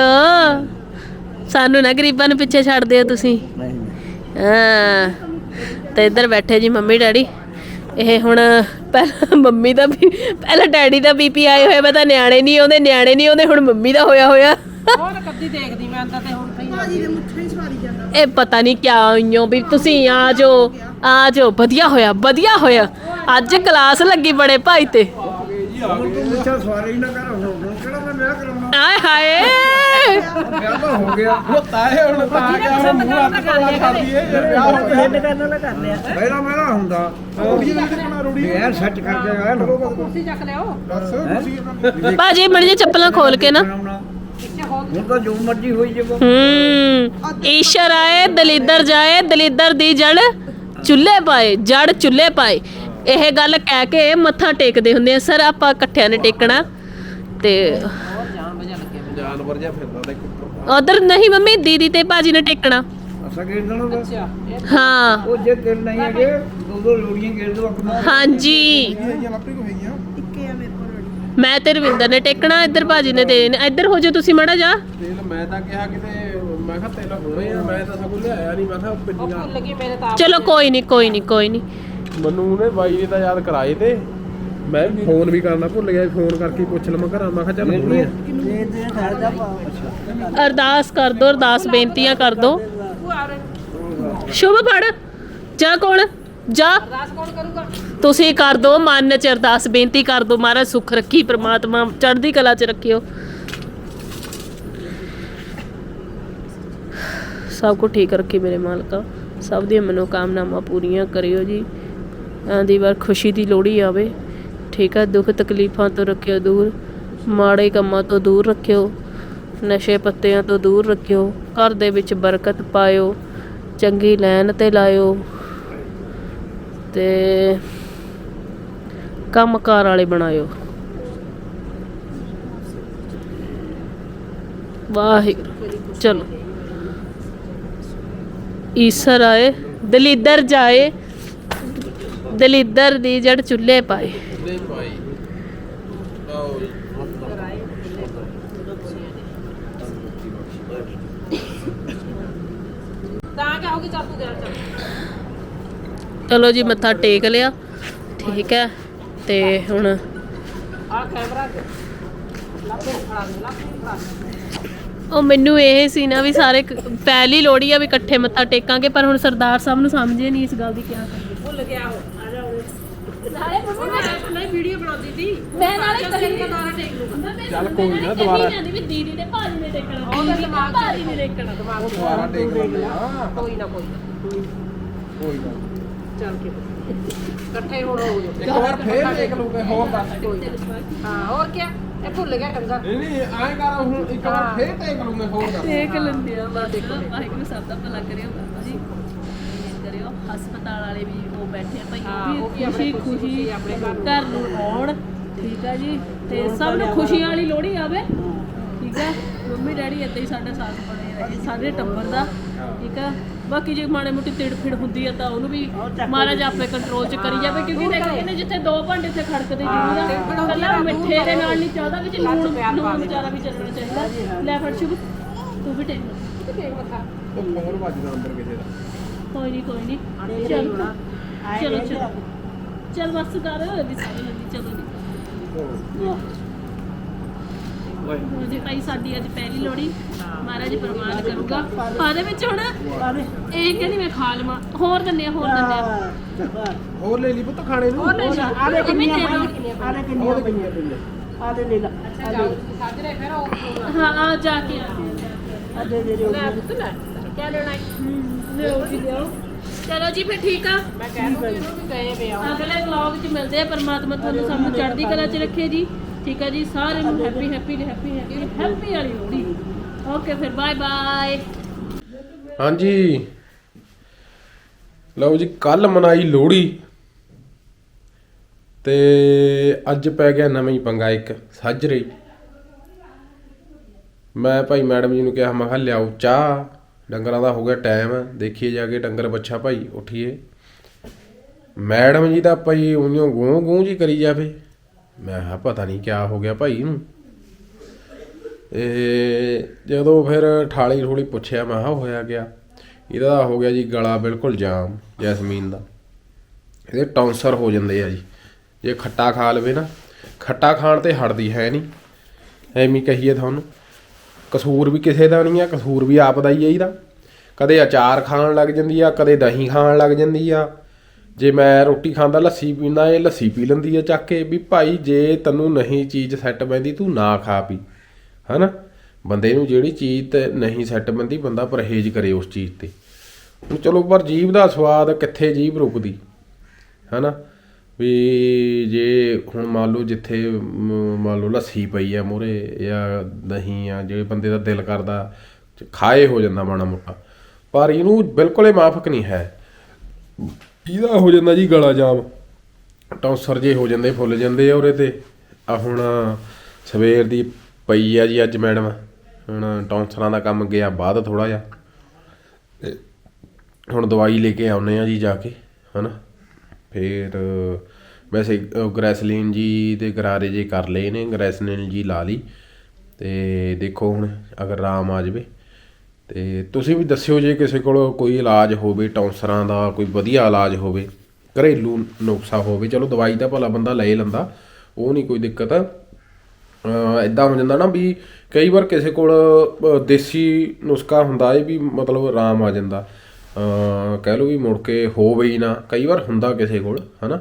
ਸਾਨੂੰ ਨਾ ਗਰੀਬਾਂ ਨੂੰ ਪਿੱਛੇ ਛੱਡ ਦਿਓ ਤੁਸੀਂ।
ਨਹੀਂ।
ਹਾਂ ਤੇ ਇੱਧਰ ਬੈਠੇ ਜੀ ਮੰਮੀ ਡੈਡੀ। ਇਹ ਹੁਣ ਪਹਿਲਾਂ ਮੰਮੀ ਦਾ ਵੀ ਪਹਿਲਾਂ ਡੈਡੀ ਦਾ ਬੀਪੀ ਆਏ ਹੋਏ ਮੈਂ ਤਾਂ ਨਿਆਣੇ ਨਹੀਂ ਆਉਂਦੇ ਨਿਆਣੇ ਨਹੀਂ ਆਉਂਦੇ ਹੁਣ ਮੰਮੀ ਦਾ ਹੋਇਆ ਹੋਇਆ।
ਹੋਰ ਕੱਦੀ ਦੇਖਦੀ ਮੈਂ ਅੰਦਰ ਤੇ ਹੁਣ ਸਹੀ
ਇਹ ਪਤਾ ਨਹੀਂ ਕਿਆ ਆਈਓ ਵੀ ਤੁਸੀਂ ਆ ਜਾਓ ਆ ਜਾਓ ਵਧੀਆ ਹੋਇਆ ਵਧੀਆ ਹੋਇਆ। ਅੱਜ ਕਲਾਸ ਲੱਗੀ ਬੜੇ ਭਾਈ ਤੇ।
ਹੁਣ ਤੂੰ ਸਵਾਰੀ ਨਾ ਕਰ ਹੁਣ ਕਿਹੜਾ ਮੈਂ ਵਿਆਹ ਕਰਾਉਣਾ
ਆਏ ਹਾਏ।
ਵਿਆਹ ਤਾਂ ਹੋ ਗਿਆ।
ਉਹ ਤਾਏ ਹੁਣ ਤਾਂ ਆ ਗਿਆ ਹੁਣ ਮੂੰਹ ਹੱਥ ਕੋਲਾ ਕਰਦੀ ਏ ਜੇ ਵਿਆਹ ਹੋ ਗਿਆ।
ਹਿੱਡ ਕਰਨ ਵਾਲਾ ਕਰ ਲਿਆ
ਪਹਿਲਾਂ ਮੇਰਾ ਹੁੰਦਾ।
ਰੋੜੀ ਦੇ ਕਿੰਨਾ ਰੋੜੀ
ਇਹ ਸੱਚ ਕਰਕੇ ਆਇਆ ਨਾ।
ਕੁਰਸੀ ਚੱਕ ਲਿਓ
ਦੱਸ ਤੁਸੀਂ
ਬਾਜੀ ਮੜੀ ਜੀ ਚੱਪਲਾਂ ਖੋਲ ਕੇ ਨਾ।
ਹੋ
ਹੁਣ ਤਾਂ ਜੋ ਮਰਜ਼ੀ ਹੋਈ ਜਾਵੋ।
ਹੂੰ। ਈਸ਼ਰ ਆਏ ਦਲਿੱਦਰ ਜਾਏ ਦਲਿੱਦਰ ਦੀ ਜੜ ਚੁੱਲ੍ਹੇ ਪਾਏ ਜੜ ਚੁੱਲ੍ਹੇ ਪਾਏ। ਇਹ ਗੱਲ ਕਹਿ ਕੇ ਮੱਥਾ ਟੇਕਦੇ ਹੁੰਦੇ ਆ ਸਰ ਆਪਾਂ ਇਕੱਠਿਆਂ ਨੇ ਟੇਕਣਾ। ਤੇ
ਜਾਨਵਰ ਜਿਹਾ ਫਿਰਦਾ ਤੇ ਕੁੱਤਾ
ਉਧਰ ਨਹੀਂ ਮੰਮੀ ਦੀਦੀ ਤੇ ਭਾਜੀ ਨੇ ਟੇਕਣਾ।
ਅਸਾਂ ਦੇਣਾ
ਅੱਛਾ ਇਹ
ਹਾਂ।
ਉਹ ਜੇ ਦਿਲ ਨਹੀਂ ਹੈਗੇ ਦੋ ਦੋ ਲੋੜੀਆਂ ਗੇੜ ਦੋ ਅੱਖ ਨਾਲ
ਹਾਂਜੀ
ਕੋ ਹੈਗੀਆਂ
ਮੈਂ ਤੇ ਰਵਿੰਦਰ ਨੇ ਟੇਕਣਾ ਇੱਧਰ ਭਾਜੀ ਨੇ ਦੇ ਇੱਧਰ ਹੋ ਜਾ ਤੁਸੀਂ ਮੜਾ ਜਾ।
ਤੇਲ ਮੈਂ ਤਾਂ ਕਿਹਾ ਕਿਤੇ ਮੈਂ ਕਿਹਾ ਤੇਲ ਹੋਣੇ ਆ ਮੈਂ ਤਾਂ ਸਗੋਂ ਲਿਆਇਆ ਨਹੀਂ ਮੈਂ ਕਿਹਾ ਪਿੰਡੀਆਂ
ਭੁੱਲ ਗਈ ਮੇਰੇ ਤਾਂ
ਚਲੋ ਕੋਈ ਨਹੀਂ ਕੋਈ ਨਹੀਂ ਕੋਈ ਨਹੀਂ
ਮੈਨੂੰ ਉਹਨੇ ਬਾਈ ਨੇ ਤਾਂ ਯਾਦ ਕਰਾਏ ਤੇ। ਮੈਂ ਫੋਨ ਵੀ ਕਰਨਾ ਭੁੱਲ ਗਿਆ, ਫੋਨ ਕਰਕੇ ਪੁੱਛ ਲਵਾਂ ਘਰਾਂ, ਮੈਂ ਕਿਹਾ ਚੱਲ ਹੋਣੇ ਆ।
ਅਰਦਾਸ ਕਰ ਦੋ, ਅਰਦਾਸ ਬੇਨਤੀਆਂ ਕਰ ਦੋ। ਸ਼ੁਭ ਫੜ, ਜਾ ਕੋਣ ਜਾ।
ਅਰਦਾਸ ਕੌਣ ਕਰੂਗਾ
ਤੁਸੀਂ ਕਰ ਦੋ, ਮਨ ਚ ਅਰਦਾਸ, ਬੇਨਤੀ ਕਰ ਦੋ। ਮਹਾਰਾਜ ਸੁਖ ਰੱਖੀ, ਪ੍ਰਮਾਤਮਾ ਚੜ੍ਹਦੀ ਕਲਾ ਚ ਰੱਖਿਓ। ਸਭ ਕੁਝ ਠੀਕ ਰੱਖੀ ਮੇਰੇ ਮਾਲਕਾ। ਸਭ ਦੀਆਂ ਮਨੋਕਾਮਨਾਵਾਂ ਪੂਰੀਆਂ ਕਰਿਓ ਜੀ। ਦੀ ਵਾਰ ਖੁਸ਼ੀ ਦੀ ਲੋੜੀ ਆਵੇ। ਠੀਕ ਹੈ ਦੁੱਖ ਤਕਲੀਫਾਂ ਤੋਂ ਰੱਖਿਓ ਦੂਰ, ਮਾੜੇ ਕੰਮਾਂ ਤੋਂ ਦੂਰ ਰੱਖਿਓ, ਨਸ਼ੇ ਪੱਤਿਆਂ ਤੋਂ ਦੂਰ ਰੱਖਿਓ, ਘਰ ਦੇ ਵਿੱਚ ਬਰਕਤ ਪਾਇਓ, ਚੰਗੀ ਲੈਣ ਤੇ ਲਾਇਓ ਤੇ ਕੰਮਕਾਰ ਵਾਲੇ ਬਣਾਇਓ। ਵਾਹਿਗੁਰੂ, ਚਲੋ। ਈਸ਼ਰ ਆਏ, ਦਲਿੱਦਰ ਜਾਏ, ਦਲਿੱਦਰ ਦੀ ਜੜ ਚੁੱਲ੍ਹੇ ਪਾਏ।
ਨਹੀਂ ਭਾਈ ਆਓ
ਤਾਂ ਕਿਆ ਹੋਗੀ ਚੱਲ ਤੂੰ ਗਿਆ ਚੱਲ
ਚਲੋ ਜੀ ਮੱਥਾ ਟੇਕ ਲਿਆ। ਠੀਕ ਹੈ। ਤੇ ਹੁਣ
ਆ ਕੈਮਰਾ ਲੱਭੇ ਖੜਾ ਦੇ ਲੱਭੇ ਖੜਾ ਦੇ।
ਉਹ ਮੈਨੂੰ ਇਹ ਸੀ ਨਾ ਵੀ ਸਾਰੇ ਪਹਿਲੀ ਲੋੜੀ ਆ ਵੀ ਇਕੱਠੇ ਮੱਥਾ ਟੇਕਾਂਗੇ ਪਰ ਹੁਣ ਸਰਦਾਰ ਸਾਹਿਬ ਨੂੰ ਸਮਝੇ ਨਹੀਂ ਇਸ ਗੱਲ ਦੀ ਕਿਆ ਕਰੀਏ।
ਭੁੱਲ ਗਿਆ ਉਹ। ਨਾਲੇ ਮੰਮੀ ਮੈਂ ਨਹੀਂ ਵੀਡੀਓ ਬਣਾਉਂਦੀ ਸੀ।
ਮੈਂ ਨਾਲੇ
ਕਰੀ ਦਾ ਨਾਰਾ ਟੇਕ ਲੂਗਾ
ਚੱਲ ਕੋਈ ਨਾ ਦੁਬਾਰਾ
ਜਾਂਦੀ ਵੀ ਦੀਦੀ ਨੇ ਭਾਜੀ ਨੇ ਟੇਕਣਾ
ਉਹਦਾ ਦਿਮਾਗ
ਭਾਜੀ ਨੇ ਟੇਕਣਾ
ਦਿਮਾਗ
ਦੁਬਾਰਾ ਲੈਂਦੇ ਆ।
ਕੋਈ ਨਾ ਕੋਈ ਨਾ।
ਕੋਈ ਗੱਲ
ਚੱਲ ਕੇ ਇਕੱਠੇ ਹੁਣ ਹੋ ਜਾਓ।
ਇੱਕ ਵਾਰ ਫੇਰ ਦੇਖ ਲੂਗੇ ਹੋਰ ਦੱਸ।
ਕੋਈ ਨਾ। ਹਾਂ ਹੋਰ ਕੀ ਇਹ ਭੁੱਲ ਗਿਆ ਕੰਗਾ
ਨਹੀਂ ਨਹੀਂ ਐਂ ਕਰ ਹੁਣ ਇੱਕ ਵਾਰ। ਫੇਰ ਟੇਕ ਲੂਗੇ ਹੋਰ ਦੱਸ।
ਦੇਖ ਲੈਂਦੇ ਆ। ਬਸ ਵਾਹਿਗੁਰੂ ਸਭ ਦਾ ਭਲਾ ਕਰਿਓ ਬਾਬਾ ਜੀ। ਕਰਿਓ ਹਸਪਤਾਲ ਵਾਲੇ ਵੀ ਉਹ ਬੈਠੇ ਆ ਭਾਈ ਉਹ ਵੀ ਖੁਸ਼ੀ ਖੁਸ਼ੀ
ਆਪਣੇ ਘਰ ਨੂੰ
ਆਉਣ। ਠੀਕ ਆ ਜੀ? ਤੇ ਸਭ ਨੂੰ ਖੁਸ਼ੀ ਵਾਲੀ ਲੋਹੜੀ ਆਵੇ ਠੀਕ ਆ? ਮੰਮੀ ਡੈਡੀ ਏਦਾਂ ਹੀ ਸਾਡੇ ਸਾਥ ਬਣੇ ਰਹੇ ਸਾਰੇ ਟੱਬਰ ਦਾ ਠੀਕ ਆ? ਬਾਕੀ ਜੇ ਮਾੜੇ ਮੋਟੀ ਤਿੜ ਫਿੜ ਹੁੰਦੀ ਆ ਤਾਂ ਉਹਨੂੰ ਵੀ ਮਹਾਰਾਜ ਆਪੇ ਕੰਟਰੋਲ ਚ ਕਰੀ ਜਾਵੇ ਕਿਉਂਕਿ ਦੇਖ ਕਹਿੰਦੇ ਜਿੱਥੇ ਦੋ ਭਾਂਡੇ ਤੇ ਖੜਕਦੇ ਜ਼ਰੂਰ ਆ। ਕੱਲਾ ਮਿੱਠੇ ਦੇ ਨਾਲ ਨਹੀਂ ਚੱਲਦਾ ਵਿੱਚ ਲੂਣ ਲੂਣ ਵਿਚਾਰਾ ਵੀ ਚੱਲਣਾ ਚਾਹੀਦਾ। ਲੈ ਫੜ ਸ਼ੁਭ ਤੂੰ ਵੀ ਟੇਕ
ਉਹ ਫੋਨ ਵੱਜਦਾ ਅੰਦਰ ਦਾ
ਕੋਈ ਨਹੀਂ ਕੋਈ ਨਹੀਂ ਚਲ ਚਲੋ ਚਲੋ। ਚਲ ਬਸ ਕਰ ਵੀ ਸਾਰੀ ਲੱਗੀ ਚਲੋ ਜੀ। ਲਓ ਜੀ ਭਾਈ ਸਾਡੀ ਅੱਜ ਪਹਿਲੀ ਲੋੜੀ ਮਹਾਰਾਜ ਪ੍ਰਮਾਨ ਕਰੂਗਾ। ਬਾਅਦ ਵਿੱਚ ਹੁਣ। ਇਹ ਕਹਿੰਦੀ ਮੈਂ ਖਾ ਲਵਾਂ? ਹੋਰ ਆ ਹੋਰ ਆ।
ਹੋਰ ਲੈ ਲਈ ਪੁੱਤ ਖਾਣੇ ਨੂੰ?
ਕਿੰਨੀਆਂ
ਦੇ ਦਿਓ।
ਪਈਆਂ। ਆਲੇ ਕਿੰਨੀਆਂ ਪਈਆਂ। ਆਲੇ ਲੈ ਲਾ।
ਅੱਛਾ ਜਾਓ ਸਾਜਰੇ ਫਿਰ ਉਹ?
ਹਾਂ ਆ ਜਾ ਕੇ ਆ।
ਦੇ ਦੇ
ਲੈ ਪੁੱਤ ਲੈ। ਕਿਆ ਲੈਣਾ। ਹੈ?
ਲਿਓ ਜੀ ਲਿਓ ਚਲੋ ਜੀ ਫਿਰ ਠੀਕ ਆ।
ਮੈਂ ਕਹਿ ਦੂੰਗੀ ਇਹਨੂੰ ਵੀ ਗਏ ਵੇ ਆ
ਅਗਲੇ ਵਲੌਗ 'ਚ ਮਿਲਦੇ ਆ ਪਰਮਾਤਮਾ ਤੁਹਾਨੂੰ ਸਭ ਨੂੰ ਚੜ੍ਹਦੀ ਕਲਾ 'ਚ ਰੱਖੇ ਜੀ। ਠੀਕ ਆ ਜੀ ਸਾਰਿਆਂ ਨੂੰ happy happy happy happy happy ਵਾਲੀ ਲੋਹੜੀ ਓਕੇ ਫਿਰ ਬਾਏ ਬਾਏ
ਹਾਂਜੀ। ਲਓ ਜੀ ਕੱਲ ਮਨਾਈ ਲੋਹੜੀ। ਤੇ ਅੱਜ ਪੈ ਗਿਆ ਨਵਾਂ ਹੀ ਪੰਗਾ ਇੱਕ ਸਾਜਰੇ। ਮੈਂ ਭਾਈ ਮੈਡਮ ਜੀ ਨੂੰ ਕਿਹਾ ਮੈਂ ਕਿਹਾ ਲਿਆਓ ਚਾਹ। ਡੰਗਰਾਂ ਦਾ ਹੋ ਗਿਆ ਟਾਈਮ, ਦੇਖੀਏ ਜਾ ਕੇ ਡੰਗਰ ਬੱਛਾ ਭਾਈ, ਉੱਠੀਏ। ਮੈਡਮ ਜੀ ਦਾ ਭਾਈ ਉਹਨੂੰ ਗੂੰ ਗੂੰ ਜੀ ਕਰੀ ਜਾਵੇ। ਮੈਂ ਕਿਹਾ ਪਤਾ ਨਹੀਂ ਕਿਆ ਹੋ ਗਿਆ ਭਾਈ ਨੂੰ। ਇਹ ਜਦੋਂ ਫਿਰ ਠਾਲੀ ਠੋਲੀ ਪੁੱਛਿਆ, ਮੈਂ ਕਿਹਾ ਹੋਇਆ ਗਿਆ ਇਹਦਾ ਹੋ ਗਿਆ ਜੀ ਗਲਾ ਬਿਲਕੁਲ ਜਾਮ, ਜੈਸਮੀਨ ਦਾ। ਇਹਦੇ ਟੌਂਸਰ ਹੋ ਜਾਂਦੇ ਆ ਜੀ। ਜੇ ਖੱਟਾ ਖਾ ਲਵੇ ਨਾ, ਖੱਟਾ ਖਾਣ ਤੇ ਹਟਦੀ ਹੈ ਨਹੀਂ। ਐਵੇਂ ਕਹੀਏ ਤੁਹਾਨੂੰ। ਕਸੂਰ ਵੀ ਕਿਸੇ ਦਾ ਨਹੀਂ ਆ, ਕਸੂਰ ਵੀ ਆਪ ਦਾ ਹੀ ਆ ਇਹਦਾ। ਕਦੇ ਅਚਾਰ ਖਾਣ ਲੱਗ ਜਾਂਦੀ ਆ, ਕਦੇ ਦਹੀਂ ਖਾਣ ਲੱਗ ਜਾਂਦੀ ਆ। ਜੇ ਮੈਂ ਰੋਟੀ ਖਾਂਦਾ, ਲੱਸੀ ਪੀਂਦਾ, ਇਹ ਲੱਸੀ ਪੀ ਲੈਂਦੀ ਆ ਚੱਕ ਕੇ ਵੀ ਭਾਈ ਜੇ ਤੈਨੂੰ ਨਹੀਂ ਚੀਜ਼ ਸੈੱਟ ਪੈਂਦੀ, ਤੂੰ ਨਾ ਖਾ ਪੀ। ਹਨਾ? ਬੰਦੇ ਨੂੰ ਜਿਹੜੀ ਚੀਜ਼ ਤੇ ਨਹੀਂ ਸੈੱਟ ਪੈਂਦੀ, ਬੰਦਾ ਪਰਹੇਜ਼ ਕਰੇ ਉਸ ਚੀਜ਼ ਤੇ। ਹੁਣ ਚਲੋ ਪਰ ਜੀਭ ਦਾ ਸਵਾਦ ਕਿੱਥੇ ਜੀਭ ਰੁਕਦੀ? ਹਨਾ? ਵੀ ਜੇ ਹੁਣ ਮੰਨ ਲਓ ਜਿੱਥੇ ਮੰਨ ਲਓ ਲੱਸੀ ਪਈ ਆ ਮੂਹਰੇ ਜਾਂ ਦਹੀਂ ਆ ਜਿਹੜੇ ਬੰਦੇ ਦਾ ਦਿਲ ਕਰਦਾ, ਖਾਏ ਹੋ ਜਾਂਦਾ ਮਾੜਾ ਮੋਟਾ। ਪਰ ਇਹਨੂੰ ਬਿਲਕੁਲ ਹੀ ਮਾਫਕ ਨਹੀਂ ਹੈ। ਇਹਦਾ ਹੋ ਜਾਂਦਾ ਜੀ ਗਲਾ ਜਾਮ। ਟੌਂਸਰ ਜੇ ਹੋ ਜਾਂਦੇ, ਫੁੱਲ ਜਾਂਦੇ ਆ ਉਹਦੇ ਤੇ। ਆ ਹੁਣ ਸਵੇਰ ਦੀ ਪਈ ਆ ਜੀ ਅੱਜ ਮੈਡਮ। ਹੁਣ ਟੌਂਸਰਾਂ ਦਾ ਕੰਮ ਗਿਆ ਬਾਅਦ ਥੋੜਾ ਜਿਹਾ। ਤੇ ਹੁਣ ਦਵਾਈ ਲੈ ਕੇ ਆਉਨੇ ਆ ਜੀ ਜਾ ਕੇ, ਹਨਾ। ਫਿਰ, ਵੈਸੇ ਗ੍ਰੈਸਲੀਨ ਜੀ ਦੇ ਗਰਾਰੇ ਜੇ ਕਰ ਲਏ ਨੇ, ਗ੍ਰੈਸਲੀਨ ਜੀ ਲਾ ਲਈ। ਅਤੇ ਦੇਖੋ ਹੁਣ, ਅਗਰ ਆਰਾਮ ਆ ਜਾਵੇ। ਤੇ ਤੁਸੀਂ ਵੀ ਦੱਸਿਓ ਜੇ ਕਿਸੇ ਕੋਲ ਕੋਈ ਇਲਾਜ ਹੋਵੇ, ਟੌਂਸਰਾਂ ਦਾ ਕੋਈ ਵਧੀਆ ਇਲਾਜ ਹੋਵੇ, ਘਰੇਲੂ ਨੁਕਸਾ ਹੋਵੇ, ਚਲੋ ਦਵਾਈ ਤਾਂ ਭਲਾ ਬੰਦਾ ਲੈ ਲੈਂਦਾ, ਉਹ ਨਹੀਂ ਕੋਈ ਦਿੱਕਤ। ਇਦਾਂ ਹੋ ਜਾਂਦਾ ਨਾ ਵੀ ਕਈ ਵਾਰ ਕਿਸੇ ਕੋਲ ਦੇਸੀ ਨੁਸਖਾ ਹੁੰਦਾ ਏ ਵੀ ਮਤਲਬ ਆਰਾਮ ਆ ਜਾਂਦਾ। ਕਹਿ ਲਓ ਵੀ ਮੁੜ ਕੇ ਹੋਵੇ ਹੀ ਨਾ, ਕਈ ਵਾਰ ਹੁੰਦਾ ਕਿਸੇ ਕੋਲ, ਹਨਾ?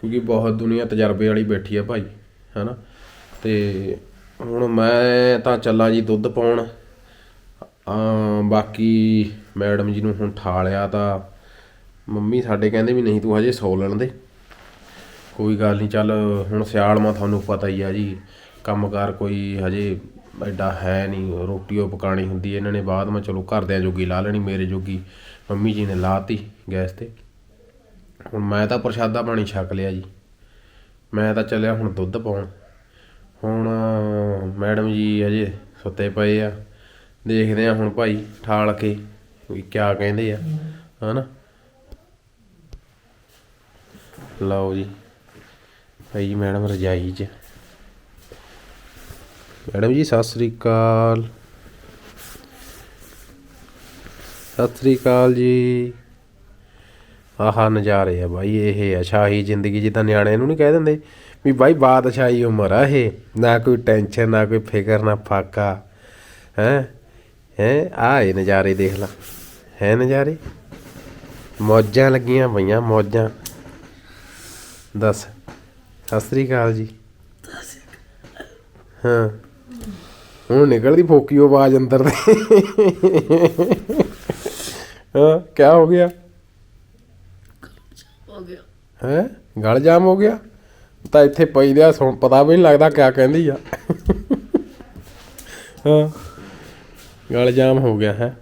ਕਿਉਂਕਿ ਬਹੁਤ ਦੁਨੀਆ ਤਜਰਬੇ ਵਾਲੀ ਬੈਠੀ ਆ ਭਾਈ, ਹਨਾ? ਤੇ ਹੁਣ ਮੈਂ ਤਾਂ ਚੱਲਾਂ ਜੀ ਦੁੱਧ ਪਾਉਣ। ਬਾਕੀ ਮੈਡਮ ਜੀ ਨੂੰ ਹੁਣ ਠਾਲਿਆ ਤਾਂ ਮੰਮੀ ਸਾਡੇ ਕਹਿੰਦੇ ਵੀ ਨਹੀਂ ਤੂੰ ਹਜੇ ਸੌ ਲੈਣ ਦੇ। ਕੋਈ ਗੱਲ ਨਹੀਂ, ਚੱਲ ਹੁਣ ਸਿਆਲ ਸਿਆਲਮਾ ਤੁਹਾਨੂੰ ਪਤਾ ਹੀ ਆ ਜੀ, ਕੰਮਕਾਰ ਕੋਈ ਹਜੇ ਐਡਾ ਹੈ ਨਹੀਂ ਰੋਟੀ ਉਹ ਪਕਾਣੀ ਹੁੰਦੀ, ਇਹਨਾਂ ਨੇ ਬਾਅਦ ਮੈਂ ਚਲੋ ਘਰਦਿਆਂ ਜੋਗੀ ਲਾ ਲੈਣੀ, ਮੇਰੇ ਜੋਗੀ। ਮੰਮੀ ਜੀ ਨੇ ਲਾਤੀ ਗੈਸ ਤੇ। ਹੁਣ ਮੈਂ ਤਾਂ ਪ੍ਰਸ਼ਾਦਾ ਪਾਣੀ ਛਕ ਲਿਆ ਜੀ। ਮੈਂ ਤਾਂ ਚੱਲਿਆ ਹੁਣ ਦੁੱਧ ਪਾਉਣ। ਹੁਣ ਮੈਡਮ ਜੀ ਅਜੇ ਸੁੱਤੇ ਪਏ ਆ। ਦੇਖਦੇ ਆ ਹੁਣ ਭਾਈ ਠਾਲ ਕੇ ਵੀ ਕਿਆ ਕਹਿੰਦੇ ਆ, ਹਨਾ? ਲਓ ਜੀ, ਭਾਈ ਮੈਡਮ ਰਜਾਈ 'ਚ। ਮੈਡਮ ਜੀ, ਸਤਿ ਸ੍ਰੀ ਅਕਾਲ। ਸਤਿ ਸ੍ਰੀ ਅਕਾਲ ਜੀ। ਆਹਾ ਨਜ਼ਾਰੇ ਆ ਬਾਈ, ਇਹ ਆ ਸ਼ਾਹੀ ਜ਼ਿੰਦਗੀ ਜਿੱਦਾਂ ਨਿਆਣਿਆਂ ਨੂੰ ਨਹੀਂ ਕਹਿ ਦਿੰਦੇ ਵੀ ਬਾਈ ਬਾਦਸ਼ਾਹੀ ਉਮਰ ਆ ਇਹ, ਨਾ ਕੋਈ ਟੈਨਸ਼ਨ, ਨਾ ਕੋਈ ਫਿਕਰ, ਨਾ ਫਾਕਾ। ਹੈ? ਹੈ? ਆ ਇਹ ਨਜ਼ਾਰੇ ਦੇਖ ਲਾ। ਹੈ ਨਜ਼ਾਰੇ? ਮੌਜਾਂ ਲੱਗੀਆਂ ਪਈਆਂ, ਮੌਜਾਂ। ਦੱਸ, ਸਤਿ ਸ੍ਰੀ ਅਕਾਲ ਜੀ। ਹਾਂ। ਹੁਣ ਨਿਕਲਦੀ ਫੋਕੀ ਆਵਾਜ਼ ਅੰਦਰ 'ਤੇ ਹਾਂ ਕੀ ਹੋ ਗਿਆ?
ਹੋ? ਗਿਆ
ਹੈ ਗਲ ਜਾਮ ਹੋ ਗਿਆ? ਤਾਂ ਇੱਥੇ ਪਈ ਦਿਆ ਸੁਣ ਪਤਾ ਵੀ ਨਹੀਂ ਲੱਗਦਾ ਕਿਆ ਕਹਿੰਦੀ ਆ। ਹਾਂ। ਗਲ ਜਾਮ ਹੋ ਗਿਆ ਹੈ।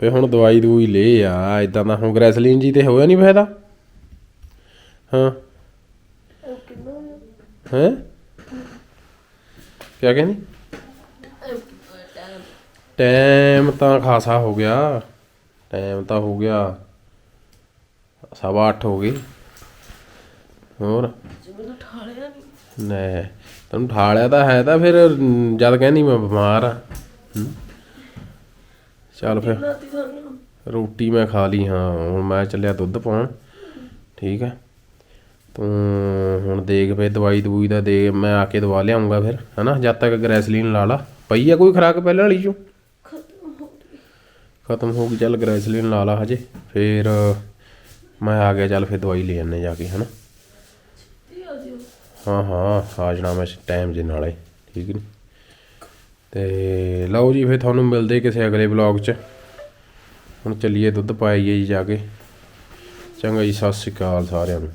ਫੇ ਹੁਣ ਦਵਾਈ ਦੂਈ ਲੈ ਆ ਇਦਾਂ ਦਾ ਹੁਣ ਗ੍ਰੈਸਲੀਨ ਜੀ ਤੇ ਹੋਇਆ ਨਹੀਂ ਫਾਇਦਾ? ਹਾਂ। ਹੈ? ਕਿਆ ਕਹਿੰਦੀ? ਟਾਈਮ ਤਾਂ ਖਾਸਾ ਹੋ ਗਿਆ। ਟਾਈਮ ਤਾਂ ਹੋ ਗਿਆ ਸਵਾ ਅੱਠ ਹੋ ਗਏ। ਹੋਰ? ਨੇ। ਤੈਨੂੰ ਠਾਲਿਆ ਤਾਂ ਹੈ ਤਾਂ ਫਿਰ ਜਦ ਕਹਿੰਦੀ ਮੈਂ ਬਿਮਾਰ ਆ? ਚੱਲ ਫਿਰ। ਰੋਟੀ ਮੈਂ ਖਾ ਲਈ ਹਾਂ ਹੁਣ ਮੈਂ ਚੱਲਿਆ ਦੁੱਧ ਪਾਉਣ। ਠੀਕ ਹੈ ਤੂੰ ਹੁਣ ਦੇਖ ਫੇ ਦਵਾਈ ਦਵੂਈ ਦਾ ਦੇ ਮੈਂ ਆ ਕੇ ਦਵਾ ਲਿਆਉਂਗਾ ਫਿਰ ਹਨਾ? ਜਦ ਤੱਕ ਗ੍ਰੈਸਲੀਨ ਲਾ ਲਾ। ਪਈ ਆ ਕੋਈ ਖਰਾਕ ਪਹਿਲਾਂ ਵਾਲੀ ਚੋਂ? ਖਤਮ ਹੋ ਗਈ, ਚੱਲ ਗ੍ਰੈਸਲੀਨ ਲਾ ਲਾ ਹਜੇ, ਫਿਰ, ਮੈਂ ਆ ਗਿਆ ਚੱਲ ਫਿਰ ਦਵਾਈ ਲੈ ਆਨੇ ਜਾ ਕੇ, ਹਨਾ। ਹਾਂ ਹਾਂ ਆ ਜਾਣਾ ਮੈਂ ਟਾਈਮ ਦੇ ਨਾਲੇ ਠੀਕ ਨਹੀਂ ਤੇ ਲਓ ਜੀ, ਫਿਰ ਤੁਹਾਨੂੰ ਮਿਲਦੇ ਕਿਸੇ ਅਗਲੇ ਵਲੌਗ 'ਚ। ਹੁਣ ਚੱਲੀਏ ਦੁੱਧ ਪਾਈਏ ਜੀ ਜਾ ਕੇ। ਚੰਗਾ ਜੀ, ਸਤਿ ਸ਼੍ਰੀ ਅਕਾਲ ਸਾਰਿਆਂ ਨੂੰ।